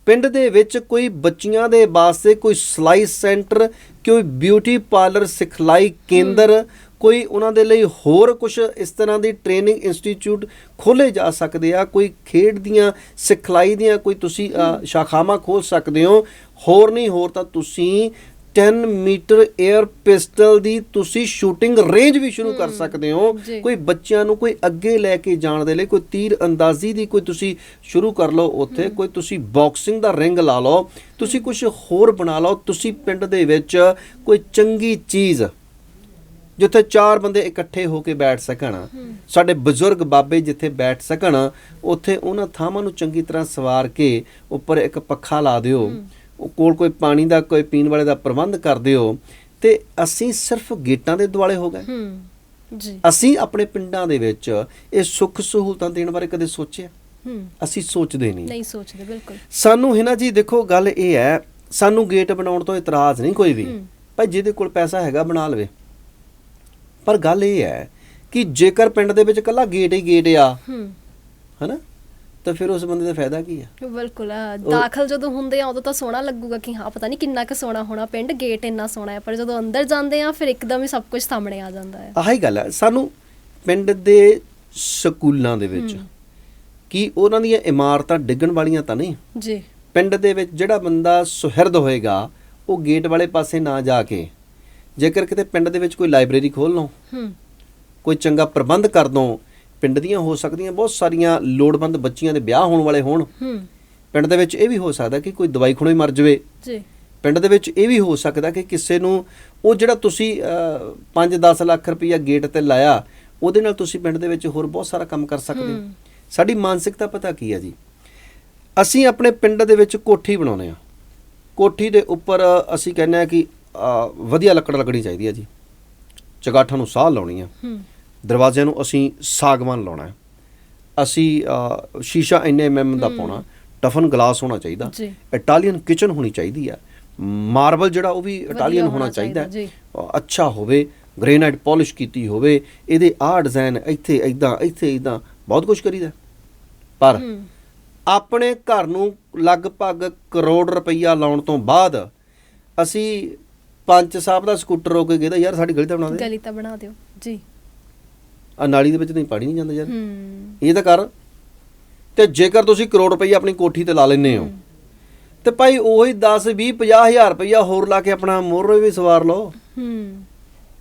ਪਿੰਡ ਦੇ ਵਿੱਚ ਕੋਈ ਬੱਚੀਆਂ ਦੇ ਵਾਸਤੇ ਕੋਈ ਸਲਾਈ ਸੈਂਟਰ ਕੋਈ ਬਿਊਟੀ ਪਾਰਲਰ ਸਿਖਲਾਈ ਕੇਂਦਰ ਕੋਈ ਉਹਨਾਂ ਦੇ ਲਈ ਹੋਰ ਕੁਝ ਇਸ ਤਰ੍ਹਾਂ ਦੀ ਟ੍ਰੇਨਿੰਗ ਇੰਸਟੀਚਿਊਟ ਖੋਲੇ ਜਾ ਸਕਦੇ ਆ ਕੋਈ ਖੇਡ ਦੀਆਂ ਸਿਖਲਾਈ ਦੀਆਂ ਕੋਈ ਤੁਸੀਂ ਸ਼ਾਖਾਵਾਂ ਖੋਲ ਸਕਦੇ ਹੋ। ਹੋਰ ਨਹੀਂ ਹੋਰ ਤਾਂ ਤੁਸੀਂ 10 ਮੀਟਰ 에ਅਰ ਪਿਸਟਲ ਦੀ ਤੁਸੀਂ ਸ਼ੂਟਿੰਗ ਰੇਂਜ ਵੀ ਸ਼ੁਰੂ ਕਰ ਸਕਦੇ ਹੋ। ਕੋਈ ਬੱਚਿਆਂ ਨੂੰ ਕੋਈ ਅੱਗੇ ਲੈ ਕੇ ਜਾਣ ਦੇ ਲਈ ਕੋਈ ਤੀਰ ਅੰਦਾਜ਼ੀ ਦੀ ਕੋਈ ਤੁਸੀਂ ਸ਼ੁਰੂ ਕਰ ਲਓ ਉੱਥੇ। ਕੋਈ ਤੁਸੀਂ ਬਾਕਸਿੰਗ ਦਾ ਰਿੰਗ ਲਾ ਲਓ। ਤੁਸੀਂ ਕੁਝ ਹੋਰ ਬਣਾ ਲਓ। ਤੁਸੀਂ ਪਿੰਡ ਦੇ ਵਿੱਚ ਕੋਈ ਚੰਗੀ ਚੀਜ਼ ਜਿੱਥੇ ਚਾਰ ਬੰਦੇ ਇਕੱਠੇ ਹੋ ਕੇ ਬੈਠ ਸਕਣ ਸਾਡੇ ਬਜ਼ੁਰਗ ਬਾਬੇ ਜਿੱਥੇ ਬੈਠ ਸਕਣ ਉੱਥੇ ਉਹਨਾਂ ਥਾਵਾਂ ਨੂੰ ਚੰਗੀ ਤਰ੍ਹਾਂ ਸਵਾਰ ਕੇ ਉੱਪਰ ਇੱਕ ਪੱਖਾ ਲਾ ਦਿਓ ਉਹ ਕੋਲ ਕੋਈ ਪਾਣੀ ਦਾ ਕੋਈ ਪੀਣ ਵਾਲੇ ਦਾ ਪ੍ਰਬੰਧ ਕਰ ਦਿਓ ਤੇ ਅਸੀਂ ਸਿਰਫ ਗੇਟਾਂ ਦੇ ਦੁਆਲੇ ਹੋ ਗਏ। ਜੀ। ਅਸੀਂ ਆਪਣੇ ਪਿੰਡਾਂ ਦੇ ਵਿੱਚ ਇਹ ਸੁੱਖ ਸਹੂਲਤਾਂ ਦੇਣ ਬਾਰੇ ਕਦੇ ਸੋਚਿਆ? ਅਸੀਂ ਸੋਚਦੇ ਨਹੀਂ। ਨਹੀਂ ਸੋਚਦੇ ਬਿਲਕੁਲ। ਸਾਨੂੰ ਹੈ ਨਾ ਜੀ ਦੇਖੋ ਗੱਲ ਇਹ ਹੈ ਸਾਨੂੰ ਗੇਟ ਬਣਾਉਣ ਤੋਂ ਇਤਰਾਜ਼ ਨਹੀਂ ਕੋਈ ਵੀ। ਭਾਈ ਜਿਹਦੇ ਕੋਲ ਪੈਸਾ ਹੈਗਾ ਬਣਾ ਲਵੇ। ਪਰ ਗੱਲ ਇਹ ਹੈ ਕਿ ਜੇਕਰ ਪਿੰਡ ਦੇ ਵਿੱਚ ਕੱਲਾ ਗੇਟ ਹੀ ਗੇਟ ਆ ਹੂੰ। ਹਨਾ ਤਾਂ ਫਿਰ ਉਸ ਬੰਦੇ ਦਾ ਫਾਇਦਾ ਕੀ ਆ? ਬਿਲਕੁਲ ਆ, ਦਾਖਲ ਜਦੋਂ ਹੁੰਦੇ ਆ ਉਦੋਂ ਤਾਂ ਸੋਹਣਾ ਲੱਗੂਗਾ ਕਿ ਹਾਂ ਪਤਾ ਨਹੀਂ ਕਿੰਨਾ ਕੁ ਸੋਹਣਾ ਹੋਣਾ ਪਿੰਡ ਗੇਟ ਇੰਨਾ ਸੋਹਣਾ ਹੈ ਪਰ ਜਦੋਂ ਅੰਦਰ ਜਾਂਦੇ ਆ ਫਿਰ ਇੱਕਦਮ ਹੀ ਸਭ ਕੁਝ ਸਾਹਮਣੇ ਆ ਜਾਂਦਾ ਹੈ। ਆਹੀ ਗੱਲ ਹੈ ਸਾਨੂੰ ਪਿੰਡ ਦੇ ਸਕੂਲਾਂ ਦੇ ਵਿੱਚ ਕੀ ਉਹਨਾਂ ਦੀਆਂ ਇਮਾਰਤਾਂ ਡਿੱਗਣ ਵਾਲੀਆਂ ਤਾਂ ਨਹੀਂ? ਜੀ। ਪਿੰਡ ਦੇ ਵਿੱਚ ਜਿਹੜਾ ਬੰਦਾ ਸੁਹਿਰਦ ਹੋਏਗਾ ਉਹ ਗੇਟ ਵਾਲੇ ਪਾਸੇ ਨਾ ਜਾ ਕੇ ਜੇਕਰ ਕਿਤੇ ਪਿੰਡ ਦੇ ਵਿੱਚ ਕੋਈ ਲਾਇਬ੍ਰੇਰੀ ਖੋਲ੍ਹ ਲਓ ਹੂੰ। ਕੋਈ ਚੰਗਾ ਪ੍ਰਬੰਧ ਕਰ ਦੋ ਪਿੰਡ ਦੀਆਂ ਹੋ ਸਕਦੀਆਂ ਬਹੁਤ ਸਾਰੀਆਂ ਲੋੜਵੰਦ ਬੱਚੀਆਂ ਦੇ ਵਿਆਹ ਹੋਣ ਵਾਲੇ ਹੋਣ। ਹੂੰ। ਪਿੰਡ ਦੇ ਵਿੱਚ ਇਹ ਵੀ ਹੋ ਸਕਦਾ ਕਿ ਕੋਈ ਦਵਾਈ ਖੁਣੋ ਹੀ ਮਰ ਜਾਵੇ। ਜੀ। ਪਿੰਡ ਦੇ ਵਿੱਚ ਇਹ ਵੀ ਹੋ ਸਕਦਾ ਕਿ ਕਿਸੇ ਨੂੰ ਉਹ ਜਿਹੜਾ ਤੁਸੀਂ 5-10 ਲੱਖ ਰੁਪਈਆ ਗੇਟ ਤੇ ਲਾਇਆ ਉਹਦੇ ਨਾਲ ਤੁਸੀਂ ਪਿੰਡ ਦੇ ਵਿੱਚ ਹੋਰ ਬਹੁਤ ਸਾਰਾ ਕੰਮ ਕਰ ਸਕਦੇ ਹੋ। ਸਾਡੀ ਮਾਨਸਿਕਤਾ ਪਤਾ ਕੀ ਹੈ ਜੀ? ਅਸੀਂ ਆਪਣੇ ਪਿੰਡ ਦੇ ਵਿੱਚ ਕੋਠੀ ਬਣਾਉਨੇ ਆ ਕੋਠੀ ਦੇ ਉੱਪਰ ਅਸੀਂ ਕਹਿੰਦੇ ਆ ਕਿ ਵਧੀਆ ਲੱਕੜ ਲੱਗਣੀ ਚਾਹੀਦੀ ਹੈ ਜੀ। ਚਗਾਠਾਂ ਨੂੰ ਸਾਹ ਲਾਉਣੀ ਆ ਹੂੰ। ਦਰਵਾਜ਼ਿਆਂ ਨੂੰ ਅਸੀਂ ਸਾਗਵਾਨ ਲਾਉਣਾ ਹੈ। ਅਸੀਂ ਸ਼ੀਸ਼ਾ ਇੰਨੇ ਐਮਐਮ ਦਾ ਪਾਉਣਾ। ਟਫਨ ਗਲਾਸ ਹੋਣਾ ਚਾਹੀਦਾ। ਇਟਾਲੀਅਨ ਕਿਚਨ ਹੋਣੀ ਚਾਹੀਦੀ ਹੈ। ਮਾਰਬਲ ਜਿਹੜਾ ਉਹ ਵੀ ਇਟਾਲੀਅਨ ਹੋਣਾ ਚਾਹੀਦਾ ਅੱਛਾ ਹੋਵੇ ਗ੍ਰੇਨਾਈਟ ਪਾਲਿਸ਼ ਕੀਤੀ ਹੋਵੇ ਇਹਦੇ ਆਹ ਡਿਜ਼ਾਈਨ ਇੱਥੇ ਇਦਾਂ ਇੱਥੇ ਇਦਾਂ ਬਹੁਤ ਕੁਝ ਕਰੀਦਾ ਪਰ ਆਪਣੇ ਘਰ ਨੂੰ ਲਗਭਗ ਕਰੋੜ ਰੁਪਈਆ ਲਾਉਣ ਤੋਂ ਬਾਅਦ ਅਸੀਂ ਪੰਚ ਸਾਹਿਬ ਦਾ ਸਕੂਟਰ ਰੋਕ ਕੇ ਕਹਿੰਦਾ ਯਾਰ ਸਾਡੀ ਗਲੀ ਤਾਂ ਬਣਾ ਦੇ। ਗਲੀ ਤਾਂ ਬਣਾ ਦਿਓ। ਜੀ। ਆ ਨਾਲੀ ਦੇ ਵਿੱਚ ਨਹੀਂ ਪਾਣੀ ਨਹੀਂ ਜਾਂਦਾ ਯਾਰ। ਹੂੰ। ਇਹ ਤਾਂ ਕਰ। ਤੇ ਜੇਕਰ ਤੁਸੀਂ ਕਰੋੜ ਰੁਪਈਆ ਆਪਣੀ ਕੋਠੀ ਤੇ ਲਾ ਲੈਨੇ ਹੋ ਤੇ ਭਾਈ ਉਹੀ 10 20 50 ਹਜ਼ਾਰ ਰੁਪਈਆ ਹੋਰ ਲਾ ਕੇ ਆਪਣਾ ਮੋਹਰੇ ਵੀ ਸਵਾਰ ਲਓ। ਹੂੰ।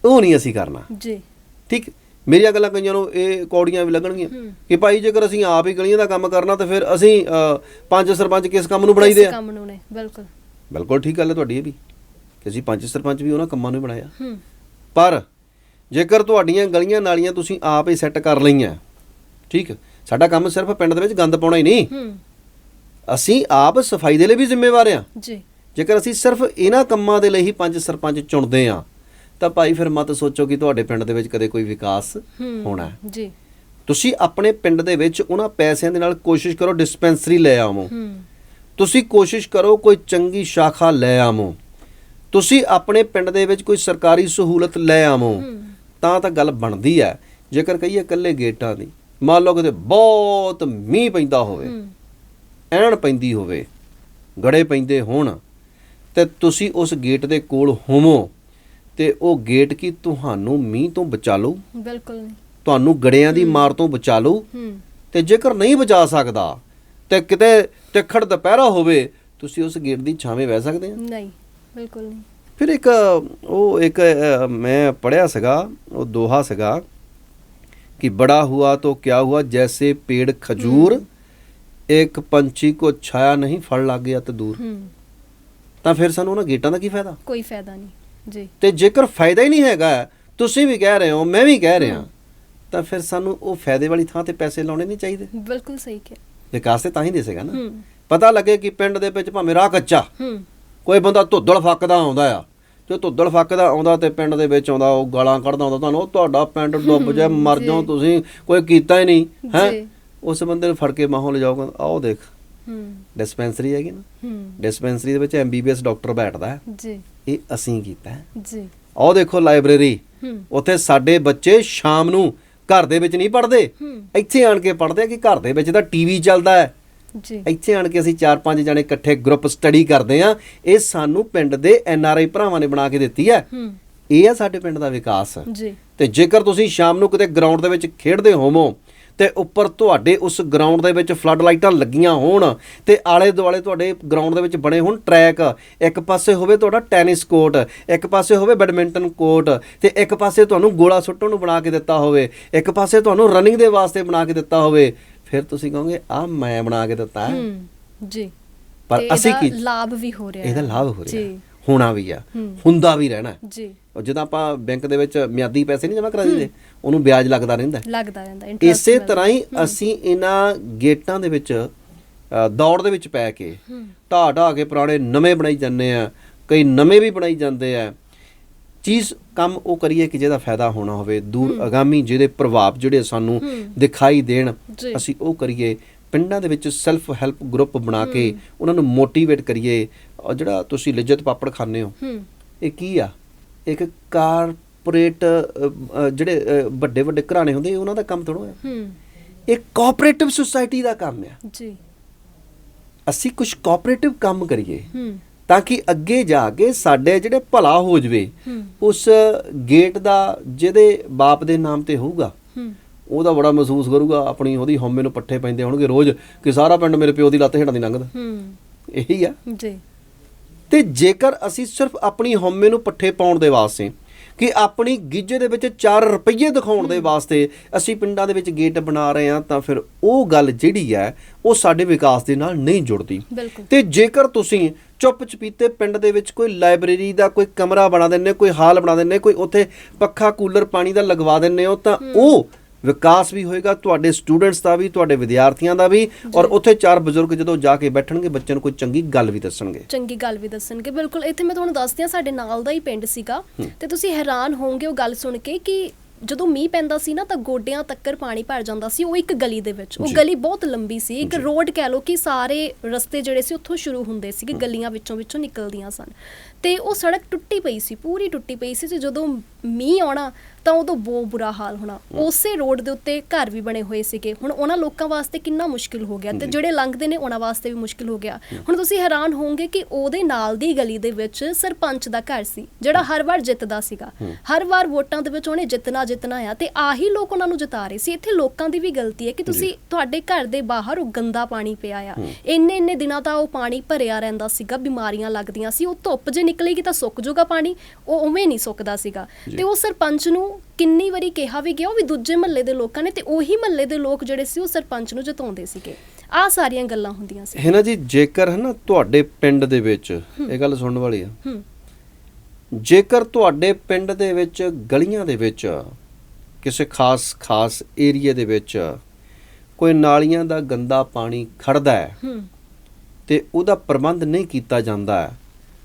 ਉਹ ਨਹੀਂ ਅਸੀਂ ਕਰਨਾ। ਜੀ। ਠੀਕ? ਮੇਰੀਆਂ ਗੱਲਾਂ ਕਈਆਂ ਨੂੰ ਇਹ ਕੌੜੀਆਂ ਵੀ ਲੱਗਣਗੀਆਂ। ਕਿ ਭਾਈ ਜੇਕਰ ਅਸੀਂ ਆਪ ਹੀ ਗਲੀਆਂ ਦਾ ਕੰਮ ਕਰਨਾ ਤਾਂ ਫਿਰ ਅਸੀਂ ਪੰਜ ਸਰਪੰਚ ਕਿਸ ਕੰਮ ਨੂੰ ਬਣਾਈਦੇ ਇਸ ਆ ਕੰਮ ਨੂੰ ਨੇ? ਬਿਲਕੁਲ। ਬਿਲਕੁਲ ਠੀਕ ਗੱਲ ਹੈ ਤੁਹਾਡੀ ਇਹ ਵੀ। ਕਿ ਅਸੀਂ ਪੰਜ ਸਰਪੰਚ ਵੀ ਉਹਨਾਂ ਕੰਮਾਂ ਨੂੰ ਹੀ ਬਣਾਇਆ। ਹੂੰ। ਪਰ ਜੇਕਰ ਤੁਹਾਡੀਆਂ ਗਲੀਆਂ ਨਾਲੀਆਂ ਤੁਸੀਂ ਆਪ ਹੀ ਸੈੱਟ ਕਰ ਲਈਆਂ ਠੀਕ? ਸਾਡਾ ਕੰਮ ਸਿਰਫ ਪਿੰਡ ਦੇ ਵਿੱਚ ਗੰਦ ਪਾਉਣਾ ਹੀ ਨਹੀਂ। ਹੂੰ। ਅਸੀਂ ਆਪ ਸਫ਼ਾਈ ਦੇ ਲਈ ਵੀ ਜ਼ਿੰਮੇਵਾਰ ਆ ਜੀ। ਜੇਕਰ ਅਸੀਂ ਸਿਰਫ ਇਹਨਾਂ ਕੰਮਾਂ ਦੇ ਲਈ ਹੀ ਪੰਜ ਸਰਪੰਚ ਚੁਣਦੇ ਆ ਤਾਂ ਭਾਈ ਫਿਰ ਮਤ ਸੋਚੋ ਕਿ ਤੁਹਾਡੇ ਪਿੰਡ ਦੇ ਵਿੱਚ ਕਦੇ ਕੋਈ ਵਿਕਾਸ ਹੋਣਾ। ਜੀ। ਤੁਸੀਂ ਆਪਣੇ ਪਿੰਡ ਦੇ ਵਿੱਚ ਉਹਨਾਂ ਪੈਸਿਆਂ ਦੇ ਨਾਲ ਕੋਸ਼ਿਸ਼ ਕਰੋ ਡਿਸਪੈਂਸਰੀ ਲੈ ਆਵੋ। ਹੂੰ। ਤੁਸੀਂ ਕੋਸ਼ਿਸ਼ ਕਰੋ ਕੋਈ ਚੰਗੀ ਸ਼ਾਖਾ ਲੈ ਆਵੋ। ਤੁਸੀਂ ਆਪਣੇ ਪਿੰਡ ਦੇ ਵਿੱਚ ਕੋਈ ਸਰਕਾਰੀ ਸਹੂਲਤ ਲੈ ਆਵੋ ਤਾਂ ਤਾਂ ਗੱਲ ਬਣਦੀ ਹੈ। ਜੇਕਰ ਕਹੀਏ ਇਕੱਲੇ ਗੇਟਾਂ ਦੀ ਮੰਨ ਲਓ ਕਿਤੇ ਬਹੁਤ ਮੀਂਹ ਪੈਂਦਾ ਹੋਵੇ ਐਣ ਪੈਂਦੀ ਹੋਵੇ ਗੜੇ ਪੈਂਦੇ ਹੋਣ ਤੇ ਤੁਸੀਂ ਉਸ ਗੇਟ ਦੇ ਕੋਲ ਹੋਵੋ ਤੇ ਉਹ ਗੇਟ ਕੀ ਤੁਹਾਨੂੰ ਮੀਂਹ ਤੋਂ ਬਚਾ ਲਊ? ਬਿਲਕੁਲ ਨਹੀਂ। ਤੁਹਾਨੂੰ ਗੜਿਆਂ ਦੀ ਮਾਰ ਤੋਂ ਬਚਾ ਲਊ? ਤੇ ਜੇਕਰ ਨਹੀਂ ਬਚਾ ਸਕਦਾ ਤੇ ਕਿਤੇ ਤਿੱਖੜ ਦੁਪਹਿਰਾ ਹੋਵੇ ਤੁਸੀਂ ਉਸ ਗੇਟ ਦੀ ਛਾਵੇਂ ਬਹਿ ਸਕਦੇ ਆ ਨਹੀਂ। ਬਿਲਕੁਲ ਨਹੀਂ ਫਿਰ ਇੱਕ ਉਹ ਇੱਕ ਮੈਂ ਪੜਿਆ ਸੀਗਾ ਉਹ ਦੋਹਾ ਸੀਗਾ ਕਿ ਬੜਾ ਹੁਆ ਤੋ ਕਿਆ ਹੁਆ ਜੈਸੇ ਪੇੜ ਖਜੂਰ ਇੱਕ ਪੰਛੀ ਕੋ ਛਾਇਆ ਨਹੀਂ ਫੜ ਲੱਗ ਗਿਆ ਤੇ ਦੂਰ। ਤਾਂ ਫਿਰ ਸਾਨੂੰ ਉਹਨਾਂ ਗੇਟਾਂ ਦਾ ਕੀ ਫਾਇਦਾ? ਕੋਈ ਫਾਇਦਾ ਨਹੀਂ ਜੀ। ਤੇ ਜੇਕਰ ਫਾਇਦਾ ਹੀ ਨਹੀਂ ਹੈਗਾ ਤੁਸੀਂ ਵੀ ਕਹਿ ਰਹੇ ਹੋ ਮੈਂ ਵੀ ਕਹਿ ਰਿਹਾ ਤਾਂ ਫਿਰ ਸਾਨੂੰ ਉਹ ਫਾਇਦੇ ਵਾਲੀ ਥਾਂ ਤੇ ਪੈਸੇ ਲਾਉਣੇ ਨਹੀਂ ਚਾਹੀਦੇ। ਬਿਲਕੁਲ ਸਹੀ ਕਿਹਾ। ਵਿਕਾਸ ਤੇ ਤਾਂ ਹੀ ਦੇਸੇਗਾ ਨਾ। ਪਤਾ ਲੱਗੇ ਕਿ ਪਿੰਡ ਦੇ ਵਿੱਚ ਭਾਵੇਂ ਰਾਹ ਕੱਚਾ ਹੂੰ। ਕੋਈ ਬੰਦਾ ਧੁੱਦਲ ਫੱਕਦਾ ਆਉਂਦਾ ਆ। ਜੋ ਧੁੱਦਲ ਫੱਕਦਾ ਆਉਂਦਾ ਤੇ ਪਿੰਡ ਦੇ ਵਿੱਚ ਆਉਂਦਾ ਉਹ ਗਾਲਾਂ ਕੱਢਦਾ ਆਉਂਦਾ ਤੁਹਾਨੂੰ ਉਹ ਤੁਹਾਡਾ ਪਿੰਡ ਡੁੱਬ ਜਾ ਮਰ ਜਾਓ ਤੁਸੀਂ ਕੋਈ ਕੀਤਾ ਹੀ ਨਹੀਂ ਹੈ। ਉਸ ਬੰਦੇ ਨੂੰ ਫੜ ਕੇ ਮਾਹੌਲ ਲਿਜਾਓਗਾ ਆਓ ਦੇਖ। ਹੂੰ। ਡਿਸਪੈਂਸਰੀ ਹੈਗੀ ਨਾ। ਹੂੰ। ਡਿਸਪੈਂਸਰੀ ਦੇ ਵਿੱਚ ਐਮਬੀਬੀਐਸ ਡਾਕਟਰ ਬੈਠਦਾ ਹੈ। ਜੀ। ਇਹ ਅਸੀਂ ਕੀਤਾ ਹੈ। ਜੀ। ਆਓ ਦੇਖੋ ਲਾਇਬ੍ਰੇਰੀ। ਹੂੰ। ਉੱਥੇ ਸਾਡੇ ਬੱਚੇ ਸ਼ਾਮ ਨੂੰ ਘਰ ਦੇ ਵਿੱਚ ਨਹੀਂ ਪੜ੍ਹਦੇ। ਹੂੰ। ਇੱਥੇ ਆਣ ਕੇ ਪੜ੍ਹਦੇ ਆ ਕਿ ਘਰ ਦੇ ਵਿੱਚ ਤਾਂ ਟੀਵੀ ਚੱਲਦਾ ਹੈ। ਜੀ। ਇੱਥੇ ਆਣ ਕੇ ਅਸੀਂ ਚਾਰ ਪੰਜ ਜਣੇ ਇਕੱਠੇ ਗਰੁੱਪ ਸਟੱਡੀ ਕਰਦੇ ਆ ਇਹ ਸਾਨੂੰ ਪਿੰਡ ਦੇ ਐਨ ਆਰ ਆਈ ਭਰਾਵਾਂ ਨੇ ਬਣਾ ਕੇ ਦਿੱਤੀ ਹੈ। ਇਹ ਆ ਸਾਡੇ ਪਿੰਡ ਦਾ ਵਿਕਾਸ। ਜੀ। ਤੇ ਜੇਕਰ ਤੁਸੀਂ ਸ਼ਾਮ ਨੂੰ ਕਿਤੇ ਗਰਾਊਂਡ ਦੇ ਵਿੱਚ ਖੇਡਦੇ ਹੋਵੋ ਤੇ ਉੱਪਰ ਤੁਹਾਡੇ ਉਸ ਗਰਾਊਂਡ ਦੇ ਵਿੱਚ ਫਲੱਡ ਲਾਈਟਾਂ ਲੱਗੀਆਂ ਹੋਣ ਤੇ ਆਲੇ ਦੁਆਲੇ ਤੁਹਾਡੇ ਗਰਾਊਂਡ ਦੇ ਵਿੱਚ ਬਣੇ ਹੋਣ ਟਰੈਕ ਇੱਕ ਪਾਸੇ ਹੋਵੇ ਤੁਹਾਡਾ ਟੈਨਿਸ ਕੋਰਟ ਇੱਕ ਪਾਸੇ ਹੋਵੇ ਬੈਡਮਿੰਟਨ ਕੋਰਟ ਤੇ ਇੱਕ ਪਾਸੇ ਤੁਹਾਨੂੰ ਗੋਲਾ ਸੁੱਟਣ ਨੂੰ ਬਣਾ ਕੇ ਦਿੱਤਾ ਹੋਵੇ ਇੱਕ ਪਾਸੇ ਤੁਹਾਨੂੰ ਰਨਿੰਗ ਦੇ ਵਾਸਤੇ ਬਣਾ ਕੇ ਦਿੱਤਾ ਹੋਵੇ ਫਿਰ ਤੁਸੀਂ ਕਹੋਗੇ ਆ ਮੈਂ ਬਣਾ ਕੇ ਦਿੱਤਾ ਹੈ ਹੂੰ ਜੀ ਪਰ ਅਸੀਂ ਇਹਦਾ ਕੀ ਲਾਭ ਵੀ ਹੋ ਰਿਹਾ ਇਹਦਾ ਹੈ। ਲਾਭ ਹੋ ਰਿਹਾ ਜੀ ਹੋਣਾ ਵੀ ਆ ਹੂੰ। ਹੁੰਦਾ ਵੀ ਰਹਿਣਾ ਹੈ। ਜੀ ਜਦੋਂ ਆਪਾਂ ਬੈਂਕ ਦੇ ਵਿੱਚ ਮਿਆਦੀ ਪੈਸੇ ਨਹੀਂ ਜਮ੍ਹਾਂ ਕਰਾ ਦਿੰਦੇ ਉਹਨੂੰ ਵਿਆਜ ਲੱਗਦਾ ਰਹਿੰਦਾ ਹੈ। ਲੱਗਦਾ ਰਹਿੰਦਾ interest ਇਸੇ। ਤਰ੍ਹਾਂ ਹੀ ਅਸੀਂ ਇਹਨਾਂ ਗੇਟਾਂ ਦੇ ਵਿੱਚ ਦੌੜ ਦੇ ਵਿੱਚ ਪੈ ਕੇ ਹੂੰ ਢਾਹ ਢਾਹ ਕੇ ਪੁਰਾਣੇ ਨਵੇਂ ਬਣਾਈ ਜਾਂਦੇ ਆ ਕਈ ਨਵੇਂ ਵੀ ਬਣਾਈ ਜਾਂਦੇ ਆ ਚੀਜ਼ ਕੰਮ ਉਹ ਕਰੀਏ ਕਿ ਜਿਹਦਾ ਫਾਇਦਾ ਹੋਣਾ ਹੋਵੇ ਦੂਰ ਅਗਾਮੀ ਜਿਹਦੇ ਪ੍ਰਭਾਵ ਜਿਹੜੇ ਸਾਨੂੰ ਹੂੰ। ਦਿਖਾਈ ਦੇਣ। ਅਸੀਂ ਉਹ ਕਰੀਏ ਪਿੰਡਾਂ ਦੇ ਵਿੱਚ ਸੈਲਫ ਹੈਲਪ ਗਰੁੱਪ ਬਣਾ ਕੇ ਉਹਨਾਂ ਨੂੰ ਮੋਟੀਵੇਟ ਕਰੀਏ। ਜਿਹੜਾ ਤੁਸੀਂ ਲਿਜਤ ਪਾਪੜ ਖਾਂਦੇ ਹੋ ਹੂੰ। ਇਹ ਕੀ ਆ? ਇੱਕ ਕਾਰਪੋਰੇਟ ਜਿਹੜੇ ਵੱਡੇ ਵੱਡੇ ਘਰਾਣੇ ਹੁੰਦੇ ਉਹਨਾਂ ਦਾ ਕੰਮ ਥੋੜ੍ਹਾ ਹੈ ਹੂੰ। ਇਹ ਕੋਆਪਰੇਟਿਵ ਸੁਸਾਇਟੀ ਦਾ ਕੰਮ ਆ। ਜੀ। ਅਸੀਂ ਕੁਝ ਕੋਆਪਰੇਟਿਵ ਕੰਮ ਕਰੀਏ ਹੂੰ। ਤਾਂ ਕਿ ਅੱਗੇ ਜਾ ਕੇ ਸਾਡੇ ਜਿਹੜੇ ਭਲਾ ਹੋ ਜਵੇ ਉਸ ਗੇਟ ਦਾ ਜਿਹਦੇ ਬਾਪ ਦੇ ਨਾਮ ਤੇ ਹੋਊਗਾ ਉਹਦਾ ਬੜਾ ਮਹਿਸੂਸ ਕਰੂਗਾ ਆਪਣੀ ਉਹਦੀ ਹਉਮੈ ਨੂੰ ਪੱਠੇ ਪੈਂਦੇ ਹੋਣਗੇ ਰੋਜ਼ ਕਿ ਸਾਰਾ ਪਿੰਡ ਮੇਰੇ ਪਿਓ ਦੀ ਲੱਤ ਹੇਠਾਂ ਦੀ ਲੰਘਦਾ। ਹੂੰ। ਇਹੀ ਆ। ਜੀ। ਤੇ ਜੇਕਰ ਅਸੀਂ ਸਿਰਫ ਆਪਣੀ ਹਉਮੈ ਨੂੰ ਪੱਠੇ ਪਾਉਣ ਦੇ ਵਾਸਤੇ ਕਿ ਆਪਣੀ ਗਿੱਜੇ ਦੇ ਵਿੱਚ 4 ਰੁਪਏ ਦਿਖਾਉਣ ਦੇ ਵਾਸਤੇ ਅਸੀਂ ਪਿੰਡਾਂ ਦੇ ਵਿੱਚ ਗੇਟ ਬਣਾ ਰਹੇ ਹਾਂ ਤਾਂ ਫਿਰ ਉਹ ਗੱਲ ਜਿਹੜੀ ਹੈ ਉਹ ਸਾਡੇ ਵਿਕਾਸ ਦੇ ਨਾਲ ਨਹੀਂ ਜੁੜਦੀ। ਤੇ ਜੇਕਰ ਤੁਸੀਂ ਚੁੱਪ ਚਪੀਤੇ ਪਿੰਡ ਦੇ ਵਿੱਚ ਕੋਈ ਲਾਇਬ੍ਰੇਰੀ ਦਾ ਕੋਈ ਕਮਰਾ ਬਣਾ ਦਿੰਦੇ ਕੋਈ ਹਾਲ ਬਣਾ ਦਿੰਦੇ ਕੋਈ ਉੱਥੇ ਪੱਖਾ ਕੂਲਰ ਪਾਣੀ ਦਾ ਲਗਵਾ ਦਿੰਦੇ ਹੋ ਤਾਂ ਉਹ ਵਿਕਾਸ ਵੀ ਹੋਏਗਾ ਤੁਹਾਡੇ ਸਟੂਡੈਂਟਸ ਦਾ ਵੀ ਤੁਹਾਡੇ ਵਿਦਿਆਰਥੀਆਂ ਦਾ ਵੀ ਔਰ ਉੱਥੇ ਚਾਰ ਬਜ਼ੁਰਗ ਜਦੋਂ ਜਾ ਕੇ ਬੈਠਣਗੇ ਬੱਚਿਆਂ ਨੂੰ ਕੋਈ ਚੰਗੀ ਗੱਲ ਵੀ ਦੱਸਣਗੇ। ਚੰਗੀ ਗੱਲ ਵੀ ਦੱਸਣਗੇ ਬਿਲਕੁਲ। ਇੱਥੇ ਮੈਂ ਤੁਹਾਨੂੰ ਦੱਸਦੀ ਹਾਂ ਸਾਡੇ ਨਾਲ ਦਾ ਹੀ ਪਿੰਡ ਸੀਗਾ ਤੇ ਤੁਸੀਂ ਹੈਰਾਨ ਹੋਵੋਗੇ ਉਹ ਗੱਲ ਸੁਣ ਕੇ ਕਿ ਜਦੋਂ ਮੀਂਹ ਪੈਂਦਾ ਸੀ ਨਾ ਤਾਂ ਗੋਡਿਆਂ ਤੱਕਰ ਪਾਣੀ ਭਰ ਜਾਂਦਾ ਸੀ ਉਹ ਇੱਕ ਗਲੀ ਦੇ ਵਿੱਚ ਉਹ। ਗਲੀ ਬਹੁਤ ਲੰਬੀ ਸੀ ਇੱਕ। ਰੋਡ ਕਹਿ ਲਓ ਕਿ ਸਾਰੇ ਰਸਤੇ ਜਿਹੜੇ ਸੀ ਉੱਥੋਂ ਸ਼ੁਰੂ ਹੁੰਦੇ ਸੀਗੇ ਗਲੀਆਂ ਵਿੱਚੋਂ ਵਿੱਚੋਂ ਨਿਕਲਦੀਆਂ ਸਨ ਤੇ ਉਹ ਸੜਕ ਟੁੱਟੀ ਪਈ ਸੀ ਪੂਰੀ ਟੁੱਟੀ ਪਈ ਸੀ ਤੇ ਜਦੋਂ ਮੀਂਹ ਆਉਣਾ ਤਾਂ ਉਦੋਂ ਬਹੁਤ ਬੁਰਾ ਹਾਲ ਹੋਣਾ। ਉਸੇ ਰੋਡ ਦੇ ਉੱਤੇ ਘਰ ਵੀ ਬਣੇ ਹੋਏ ਸੀਗੇ। ਹੁਣ ਉਹਨਾਂ ਲੋਕਾਂ ਵਾਸਤੇ ਕਿੰਨਾ ਮੁਸ਼ਕਿਲ ਹੋ ਗਿਆ ਤੇ। ਜਿਹੜੇ ਲੰਘਦੇ ਨੇ ਉਹਨਾਂ ਵਾਸਤੇ ਵੀ ਮੁਸ਼ਕਿਲ ਹੋ ਗਿਆ। ਹੁਣ ਤੁਸੀਂ ਹੈਰਾਨ ਹੋਵੋਗੇ ਕਿ ਉਹਦੇ ਨਾਲ ਦੀ ਗਲੀ ਦੇ ਵਿੱਚ ਸਰਪੰਚ ਦਾ ਘਰ ਸੀ ਜਿਹੜਾ ਹਰ ਵਾਰ ਜਿੱਤਦਾ ਸੀਗਾ। ਹਰ ਵਾਰ ਵੋਟਾਂ ਦੇ ਵਿੱਚ ਉਹਨੇ ਜਿੱਤਣਾ ਜਿੱਤਣਾ ਆ ਤੇ ਆਹੀ ਲੋਕ ਉਹਨਾਂ ਨੂੰ ਜਿਤਾ ਰਹੇ ਸੀ। ਇੱਥੇ ਲੋਕਾਂ ਦੀ ਵੀ ਗਲਤੀ ਹੈ ਕਿ ਤੁਸੀਂ ਤੁਹਾਡੇ ਘਰ ਦੇ ਬਾਹਰ ਉਹ ਗੰਦਾ ਪਾਣੀ ਪਿਆ ਆ। ਇੰਨੇ ਇੰਨੇ ਦਿਨਾਂ ਦਾ ਉਹ ਪਾਣੀ ਭਰਿਆ ਰਹਿੰਦਾ ਸੀਗਾ ਬਿਮਾਰੀਆਂ ਲੱਗਦੀਆਂ ਸੀ। ਉਹ ਧੁੱਪ ਜੇ ਨਿਕਲੇਗੀ ਤਾਂ ਸੁੱਕ ਜਾਊਗਾ ਪਾਣੀ। ਉਹ ਉਵੇਂ ਨਹੀਂ ਸੁੱਕਦਾ ਸੀਗਾ। ਤੇ ਉਹ ਸਰਪੰਚ ਨੂੰ ਕਿੰਨੀ ਵਾਰੀ ਕਿਹਾ ਵੀ ਗਿਆ ਉਹ ਵੀ ਦੂਜੇ ਮਹੱਲੇ ਦੇ ਲੋਕਾਂ ਨੇ ਤੇ ਉਹੀ ਮਹੱਲੇ ਦੇ ਲੋਕ ਜਿਹੜੇ ਸੀ ਉਹ ਸਰਪੰਚ ਨੂੰ ਜਿਤਾਉਂਦੇ ਸੀਗੇ। ਆਹ ਸਾਰੀਆਂ ਗੱਲਾਂ ਹੁੰਦੀਆਂ ਸੀ। ਹੈ ਨਾ ਜੀ ਜੇਕਰ ਹੈ ਨਾ ਤੁਹਾਡੇ ਪਿੰਡ ਦੇ ਵਿੱਚ ਇਹ ਗੱਲ ਸੁਣਨ ਵਾਲੀ ਆ। ਜੇਕਰ ਤੁਹਾਡੇ ਪਿੰਡ ਦੇ ਵਿੱਚ ਗਲੀਆਂ ਦੇ ਵਿੱਚ ਕਿਸੇ ਖਾਸ ਖਾਸ ਏਰੀਏ ਦੇ ਵਿੱਚ ਕੋਈ ਨਾਲੀਆਂ ਦਾ ਗੰਦਾ ਪਾਣੀ ਖੜਦਾ ਹੈ ਹੂੰ। ਤੇ ਉਹਦਾ ਪ੍ਰਬੰਧ ਨਹੀਂ ਕੀਤਾ ਜਾਂਦਾ ਹੈ,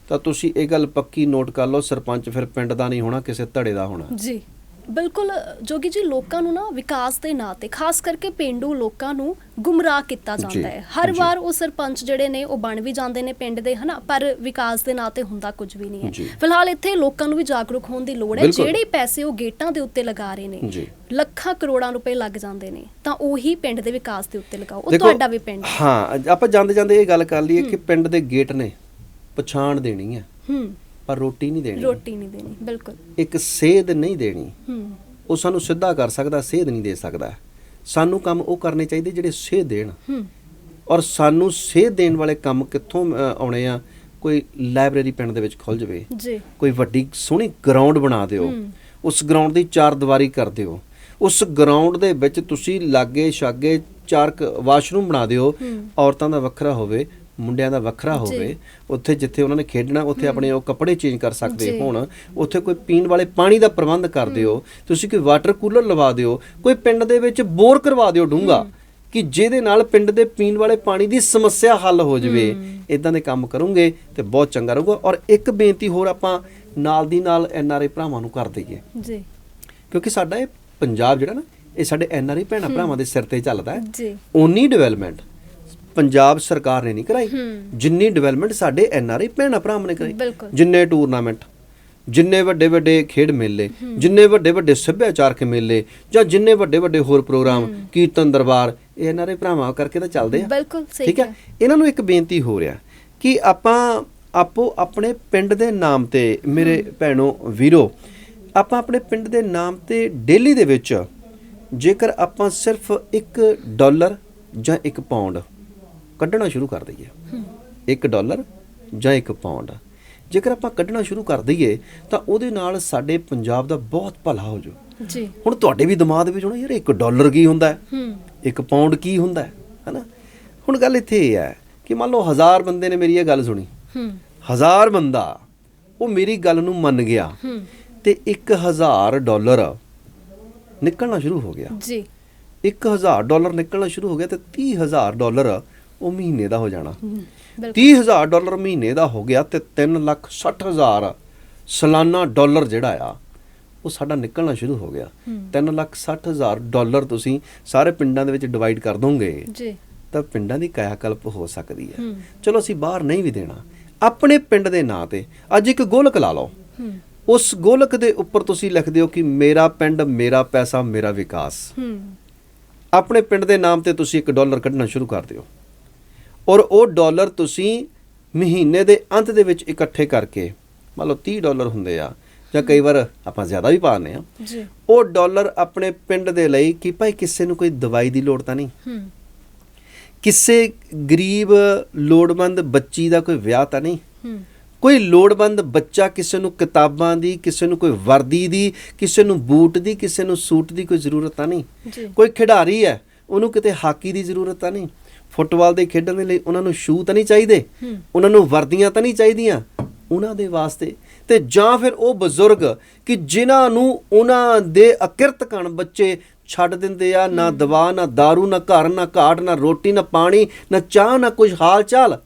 ਤਾਂ ਤੁਸੀਂ ਇਹ ਗੱਲ ਪੱਕੀ ਨੋਟ ਕਰ ਲਓ ਸਰਪੰਚ ਫਿਰ ਪਿੰਡ ਦਾ ਨਹੀਂ ਹੋਣਾ ਕਿਸੇ ਧੜੇ ਦਾ ਹੋਣਾ। ਜੀ। ਬਿਲਕੁਲ ਜੋਗੀ ਜੀ ਲੋਕਾਂ ਨੂੰ ਨਾ ਵਿਕਾਸ ਦੇ ਨਾਂ ਤੇ ਖਾਸ ਕਰਕੇ ਪਿੰਡੂ ਲੋਕਾਂ ਨੂੰ ਗੁੰਮਰਾਹ ਕੀਤਾ ਜਾਂਦਾ ਹੈ। ਹਰ। ਵਾਰ ਉਹ ਸਰਪੰਚ ਜਿਹੜੇ ਨੇ ਉਹ ਬਣ ਵੀ ਜਾਂਦੇ ਨੇ ਪਿੰਡ ਦੇ ਹਨਾ? ਪਰ ਵਿਕਾਸ ਦੇ ਨਾਂ ਤੇ ਹੁੰਦਾ ਕੁਝ ਵੀ ਨਹੀਂ। ਹੈ। ਫਿਲਹਾਲ ਇੱਥੇ ਲੋਕਾਂ ਨੂੰ ਵੀ ਜਾਗਰੂਕ ਹੋਣ ਦੀ ਲੋੜ ਹੈ। ਜਿਹੜੇ ਪੈਸੇ ਉਹ ਗੇਟਾਂ ਦੇ ਉੱਤੇ ਲਗਾ ਰਹੇ ਨੇ ਲੱਖਾਂ ਕਰੋੜਾਂ ਰੁਪਏ ਲੱਗ ਜਾਂਦੇ ਨੇ ਤਾਂ ਉਹੀ ਪਿੰਡ ਦੇ ਵਿਕਾਸ ਦੇ ਉੱਤੇ ਲਗਾਓ। ਉਹ ਤੁਹਾਡਾ ਵੀ ਪਿੰਡ ਹੈ। ਆਪਾਂ ਜਾਂਦੇ ਜਾਂਦੇ ਇਹ ਗੱਲ ਕਰ ਲਈਏ ਕਿ ਪਿੰਡ ਦੇ ਗੇਟ ਨੇ ਪਛਾਣ ਦੇਣੀ ਹੈ। ਹੂੰ। ਪਰ ਰੋਟੀ ਨਹੀਂ ਦੇਣੀ। ਰੋਟੀ ਨਹੀਂ ਦੇਣੀ ਬਿਲਕੁਲ। ਇੱਕ ਸੇਧ ਨਹੀਂ ਦੇਣੀ। ਹੂੰ। ਉਹ ਸਾਨੂੰ ਸਿੱਧਾ ਕਰ ਸਕਦਾ ਸੇਧ ਨਹੀਂ ਦੇ ਸਕਦਾ। ਸਾਨੂੰ ਕੰਮ ਉਹ ਕਰਨੇ ਚਾਹੀਦੇ ਜਿਹੜੇ ਸੇਧ ਦੇਣ। ਹੂੰ। ਔਰ ਸਾਨੂੰ ਸੇਧ ਦੇਣ ਵਾਲੇ ਕੰਮ ਕਿੱਥੋਂ ਆਉਣੇ ਆ? ਕੋਈ ਲਾਇਬ੍ਰੇਰੀ ਪਿੰਡ ਦੇ ਵਿੱਚ ਖੁੱਲ ਜਵੇ। ਜੀ। ਕੋਈ ਵੱਡੀ ਸੋਹਣੀ ਗਰਾਊਂਡ ਬਣਾ ਦਿਓ। ਉਸ ਗਰਾਊਂਡ ਦੀ ਚਾਰ ਦੀਵਾਰੀ ਕਰ ਦਿਓ। ਉਸ ਗਰਾਊਂਡ ਦੇ ਵਿੱਚ ਤੁਸੀਂ ਲਾਗੇ ਛਾਗੇ ਚਾਰ ਵਾਸ਼ਰੂਮ ਬਣਾ ਦਿਓ। ਔਰਤਾਂ ਦਾ ਵੱਖਰਾ ਹੋਵੇ ਮੁੰਡਿਆਂ ਦਾ ਵੱਖਰਾ। ਹੋਵੇ ਉੱਥੇ ਜਿੱਥੇ ਉਹਨਾਂ ਨੇ ਖੇਡਣਾ ਉੱਥੇ ਆਪਣੇ ਉਹ ਕੱਪੜੇ ਚੇਂਜ ਕਰ ਸਕਦੇ। ਹੋਣ ਉੱਥੇ ਕੋਈ ਪੀਣ ਵਾਲੇ ਪਾਣੀ ਦਾ ਪ੍ਰਬੰਧ ਕਰ ਦਿਓ ਤੁਸੀਂ ਕੋਈ ਵਾਟਰ ਕੂਲਰ ਲਵਾ ਦਿਓ ਕੋਈ ਪਿੰਡ ਦੇ ਵਿੱਚ ਬੋਰ ਕਰਵਾ ਦਿਓ ਡੂੰਗਾ ਕਿ ਜਿਹਦੇ ਨਾਲ ਪਿੰਡ ਦੇ ਪੀਣ ਵਾਲੇ ਪਾਣੀ ਦੀ ਸਮੱਸਿਆ ਹੱਲ ਹੋ ਜਵੇ। ਇਦਾਂ ਦੇ ਕੰਮ ਕਰੋਗੇ ਤੇ ਬਹੁਤ ਚੰਗਾ ਰਹੂਗਾ ਔਰ ਇੱਕ ਬੇਨਤੀ ਹੋਰ ਆਪਾਂ ਨਾਲ ਦੀ ਨਾਲ ਐਨਆਰਆਈ ਭਰਾਵਾਂ ਨੂੰ ਕਰ ਦਈਏ। ਜੀ। ਕਿਉਂਕਿ ਸਾਡਾ ਇਹ ਪੰਜਾਬ ਜਿਹੜਾ ਨਾ ਇਹ ਸਾਡੇ ਐਨਆਰਆਈ ਭੈਣਾਂ ਭਰਾਵਾਂ ਦੇ ਸਿਰ ਤੇ ਚੱਲਦਾ ਹੈ। ਜੀ। ਓਨੀ ਡਿਵੈਲਪਮੈਂਟ ਪੰਜਾਬ ਸਰਕਾਰ ਨੇ ਨਹੀਂ ਕਰਾਈ। ਜਿੰਨੀ ਡਿਵੈਲਪਮੈਂਟ ਸਾਡੇ ਐਨਆਰਆਈ ਭੈਣਾਂ ਭਰਾਵਾਂ ਨੇ ਕਰਾਈ। ਜਿੰਨੇ ਟੂਰਨਾਮੈਂਟ ਜਿੰਨੇ ਵੱਡੇ ਵੱਡੇ ਖੇਡ ਮੇਲੇ ਜਿੰਨੇ ਵੱਡੇ ਵੱਡੇ ਸੱਭਿਆਚਾਰਕ ਮੇਲੇ ਜਾਂ ਜਿੰਨੇ ਵੱਡੇ ਵੱਡੇ ਹੋਰ ਪ੍ਰੋਗਰਾਮ ਕੀਰਤਨ ਦਰਬਾਰ ਇਹ ਐਨਆਰਆਈ ਭਰਾਵਾਂ ਕਰਕੇ ਤਾਂ ਚੱਲਦੇ ਆ। ਬਿਲਕੁਲ ਸਹੀ ਠੀਕ ਹੈ। ਇਹਨਾਂ ਨੂੰ ਇੱਕ ਬੇਨਤੀ ਹੋ ਰਿਹਾ ਕਿ ਆਪਾਂ ਆਪੋ ਆਪਣੇ ਪਿੰਡ ਦੇ ਨਾਮ ਤੇ ਮੇਰੇ ਭੈਣੋ ਵੀਰੋ ਆਪਾਂ ਆਪਣੇ ਪਿੰਡ ਦੇ ਨਾਮ ਤੇ ਡੇਲੀ ਦੇ ਵਿੱਚ ਜੇਕਰ ਆਪਾਂ ਸਿਰਫ 1 ਡਾਲਰ ਜਾਂ 1 ਪਾਉਂਡ ਕੱਢਣਾ ਸ਼ੁਰੂ ਕਰ ਦਈਏ। 1 ਡਾਲਰ ਜਾਂ 1 ਪਾਉਂਡ। ਜੇਕਰ ਆਪਾਂ ਕੱਢਣਾ ਸ਼ੁਰੂ ਕਰ ਦਈਏ ਤਾਂ ਉਹਦੇ ਨਾਲ ਸਾਡੇ ਪੰਜਾਬ ਦਾ ਬਹੁਤ ਭਲਾ ਹੋ ਜਾਊ। ਜੀ। ਹੁਣ ਤੁਹਾਡੇ ਵੀ ਦਿਮਾਗ ਦੇ ਵਿੱਚ ਹੋਣਾ ਯਾਰ 1 ਡਾਲਰ ਕੀ ਹੁੰਦਾ ਹੈ? ਹੂੰ। ਇੱਕ ਪਾਉਂਡ ਕੀ ਹੁੰਦਾ ਹੈ? ਹਨਾ? ਹੁਣ ਗੱਲ ਇੱਥੇ ਇਹ ਹੈ ਕਿ ਮੰਨ ਲਓ ਹਜ਼ਾਰ ਬੰਦੇ ਨੇ ਮੇਰੀ ਇਹ ਗੱਲ ਸੁਣੀ। ਹੂੰ। ਹਜ਼ਾਰ ਬੰਦਾ ਉਹ ਮੇਰੀ ਗੱਲ ਨੂੰ ਮੰਨ ਗਿਆ। ਹੂੰ। ਤੇ 1000 ਡਾਲਰ ਨਿਕਲਣਾ ਸ਼ੁਰੂ ਹੋ ਗਿਆ। ਜੀ। 1000 ਡਾਲਰ ਨਿਕਲਣਾ ਸ਼ੁਰੂ ਹੋ ਗਿਆ ਤੇ 30000 ਡਾਲਰ ਉਹ ਮਹੀਨੇ ਦਾ ਹੋ ਜਾਣਾ। ਹੂੰ, ਬਿਲਕੁਲ। 30000 ਡਾਲਰ ਮਹੀਨੇ ਦਾ ਹੋ ਗਿਆ ਤੇ 360000 ਸਾਲਾਨਾ ਡਾਲਰ ਜਿਹੜਾ ਆ ਉਹ ਸਾਡਾ ਨਿਕਲਣਾ ਸ਼ੁਰੂ ਹੋ ਗਿਆ। 360000 ਡਾਲਰ ਤੁਸੀਂ ਸਾਰੇ ਪਿੰਡਾਂ ਦੇ ਵਿੱਚ ਡਿਵਾਈਡ ਕਰ ਦੋਗੇ। ਜੀ। ਤਾਂ ਪਿੰਡਾਂ ਦੀ ਕਾਇਆਕਲਪ ਹੋ ਸਕਦੀ ਹੈ। ਚਲੋ ਅਸੀਂ ਬਾਹਰ ਨਹੀਂ ਵੀ ਦੇਣਾ। ਆਪਣੇ ਪਿੰਡ ਦੇ ਨਾਂ ਤੇ ਅੱਜ ਇੱਕ ਗੋਲਕ ਲਾ ਲਓ। ਉਸ ਗੋਲਕ ਦੇ ਉੱਪਰ ਤੁਸੀਂ ਲਿਖਦੇ ਹੋ ਕਿ ਮੇਰਾ ਪਿੰਡ ਮੇਰਾ ਪੈਸਾ ਮੇਰਾ ਵਿਕਾਸ। ਆਪਣੇ ਪਿੰਡ ਦੇ ਨਾਮ ਤੇ ਤੁਸੀਂ 1 ਡਾਲਰ ਕੱਢਣਾ ਸ਼ੁਰੂ ਕਰ ਦਿਓ। ਔਰ ਉਹ ਡਾਲਰ ਤੁਸੀਂ ਮਹੀਨੇ ਦੇ ਅੰਤ ਦੇ ਵਿੱਚ ਇਕੱਠੇ ਕਰਕੇ ਮੰਨ ਲਓ 30 ਡਾਲਰ ਹੁੰਦੇ ਆ ਜਾਂ ਕਈ ਵਾਰ ਆਪਾਂ ਜ਼ਿਆਦਾ ਵੀ ਪਾਉਂਦੇ ਆ ਜੀ। ਉਹ ਡਾਲਰ ਆਪਣੇ ਪਿੰਡ ਦੇ ਲਈ ਕਿ ਭਾਈ ਕਿਸੇ ਨੂੰ ਕੋਈ ਦਵਾਈ ਦੀ ਲੋੜ ਤਾਂ ਨਹੀਂ? ਹੂੰ। ਕਿਸੇ ਗਰੀਬ ਲੋੜਵੰਦ ਬੱਚੀ ਦਾ ਕੋਈ ਵਿਆਹ ਤਾਂ ਨਹੀਂ? ਹੂੰ। ਕੋਈ ਲੋੜਵੰਦ ਬੱਚਾ ਕਿਸੇ ਨੂੰ ਕਿਤਾਬਾਂ ਦੀ ਕਿਸੇ ਨੂੰ ਕੋਈ ਵਰਦੀ ਦੀ ਕਿਸੇ ਨੂੰ ਬੂਟ ਦੀ ਕਿਸੇ ਨੂੰ ਸੂਟ ਦੀ ਕੋਈ ਜ਼ਰੂਰਤ ਤਾਂ ਨਹੀਂ? ਜੀ। ਕੋਈ ਖਿਡਾਰੀ ਹੈ ਉਹਨੂੰ ਕਿਤੇ ਹਾਕੀ ਦੀ ਜ਼ਰੂਰਤ ਤਾਂ ਨਹੀਂ? ਫੁੱਟਬਾਲ ਦੇ ਖੇਡਣ ਦੇ ਲਈ ਉਹਨਾਂ ਨੂੰ ਸ਼ੂ ਤਾਂ ਨਹੀਂ ਚਾਹੀਦੇ ਉਹਨਾਂ ਨੂੰ ਵਰਦੀਆਂ ਤਾਂ ਨਹੀਂ ਚਾਹੀਦੀਆਂ ਉਹਨਾਂ ਦੇ ਵਾਸਤੇ। ਤੇ ਜਾਂ ਫਿਰ ਉਹ ਬਜ਼ੁਰਗ ਕਿ ਜਿਨ੍ਹਾਂ ਨੂੰ ਉਹਨਾਂ ਦੇ ਅਕਿਰਤ ਕਣ ਬੱਚੇ ਛੱਡ ਦਿੰਦੇ ਆ ਨਾ ਦਵਾ ਨਾ दारू ਨਾ ਘਰ ਨਾ ਘਾਟ ਨਾ ਰੋਟੀ ਨਾ ਪਾਣੀ ਨਾ ਚਾਹ ਨਾ ਕੁਝ ਹਾਲ ਚਾਲ।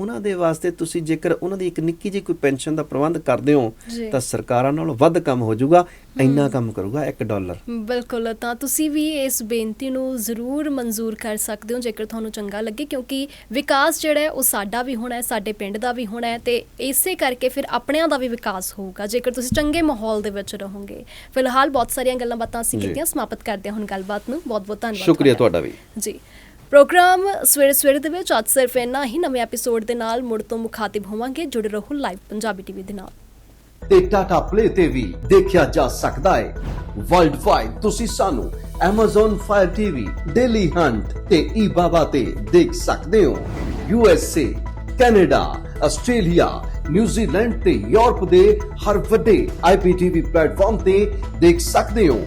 ਉਹਨਾਂ ਦੇ ਵਾਸਤੇ ਤੁਸੀਂ ਜੇਕਰ ਉਹਨਾਂ ਦੀ ਇੱਕ ਨਿੱਕੀ ਜਿਹੀ ਕੋਈ ਪੈਨਸ਼ਨ ਦਾ ਪ੍ਰਬੰਧ ਕਰਦੇ ਹੋ। ਤਾਂ ਸਰਕਾਰਾਂ ਨਾਲੋਂ ਵੱਧ ਕੰਮ ਹੋ ਜਾਊਗਾ ਇੰਨਾ ਕੰਮ ਕਰੂਗਾ 1 ਡਾਲਰ ਬਿਲਕੁਲ ਤਾਂ ਤੁਸੀਂ ਵੀ ਇਸ ਬੇਨਤੀ ਨੂੰ ਜ਼ਰੂਰ ਮਨਜ਼ੂਰ ਕਰ ਸਕਦੇ ਹੋ ਜੇਕਰ ਤੁਹਾਨੂੰ ਚੰਗਾ ਲੱਗੇ ਕਿਉਂਕਿ ਵਿਕਾਸ ਜਿਹੜਾ ਹੈ ਉਹ ਸਾਡਾ ਵੀ ਹੋਣਾ ਹੈ ਸਾਡੇ ਪਿੰਡ ਦਾ ਵੀ ਹੋਣਾ ਹੈ ਤੇ ਇਸੇ ਕਰਕੇ ਫਿਰ ਆਪਣਿਆਂ ਦਾ ਵੀ ਵਿਕਾਸ ਹੋਊਗਾ ਜੇਕਰ ਤੁਸੀਂ ਚੰਗੇ ਮਾਹੌਲ ਦੇ ਵਿੱਚ ਰਹੋਗੇ ਫਿਲਹਾਲ ਬਹੁਤ ਸਾਰੀਆਂ ਗੱਲਾਂ ਬਾਤਾਂ ਅਸੀਂ। ਕੀਤੀਆਂ ਸਮਾਪਤ ਕਰਦੇ ਹਾਂ ਹੁਣ ਗੱਲਬਾਤ ਨੂੰ ਬਹੁਤ ਬਹੁਤ ਧੰਨਵਾਦ ਸ਼ੁਕਰੀਆ। ਤੁਹਾਡਾ ਵੀ ਜੀ ਪ੍ਰੋਗਰਾਮ ਸਵੇਰੇ ਸਵੇਰੇ ਦੇ ਵਿੱਚ ਅੱਜ ਸਿਰਫ ਇੰਨਾ ਹੀ। ਨਵੇਂ ਐਪੀਸੋਡ ਦੇ ਨਾਲ ਮੁੜ ਤੋਂ ਮੁਖਾਤਿਬ ਹੋਵਾਂਗੇ। ਜੁੜੇ ਰਹੋ ਲਾਈਵ ਪੰਜਾਬੀ ਟੀਵੀ ਦੇ ਨਾਲ। ਤੇ ਟਾਟਾ ਪਲੇ ਤੇ ਵੀ ਦੇਖਿਆ ਜਾ ਸਕਦਾ ਹੈ। ਵਰਲਡ ਵਾਈਡ ਤੁਸੀਂ ਸਾਨੂੰ Amazon Fire TV, Daily Hunt ਤੇ eBaba ਤੇ ਦੇਖ ਸਕਦੇ ਹੋ। USA, Canada, Australia, New Zealand ਤੇ ਯੂਰਪ ਦੇ ਹਰ ਵੱਡੇ IPTV ਪਲੇਟਫਾਰਮ ਤੇ ਦੇਖ ਸਕਦੇ ਹੋ।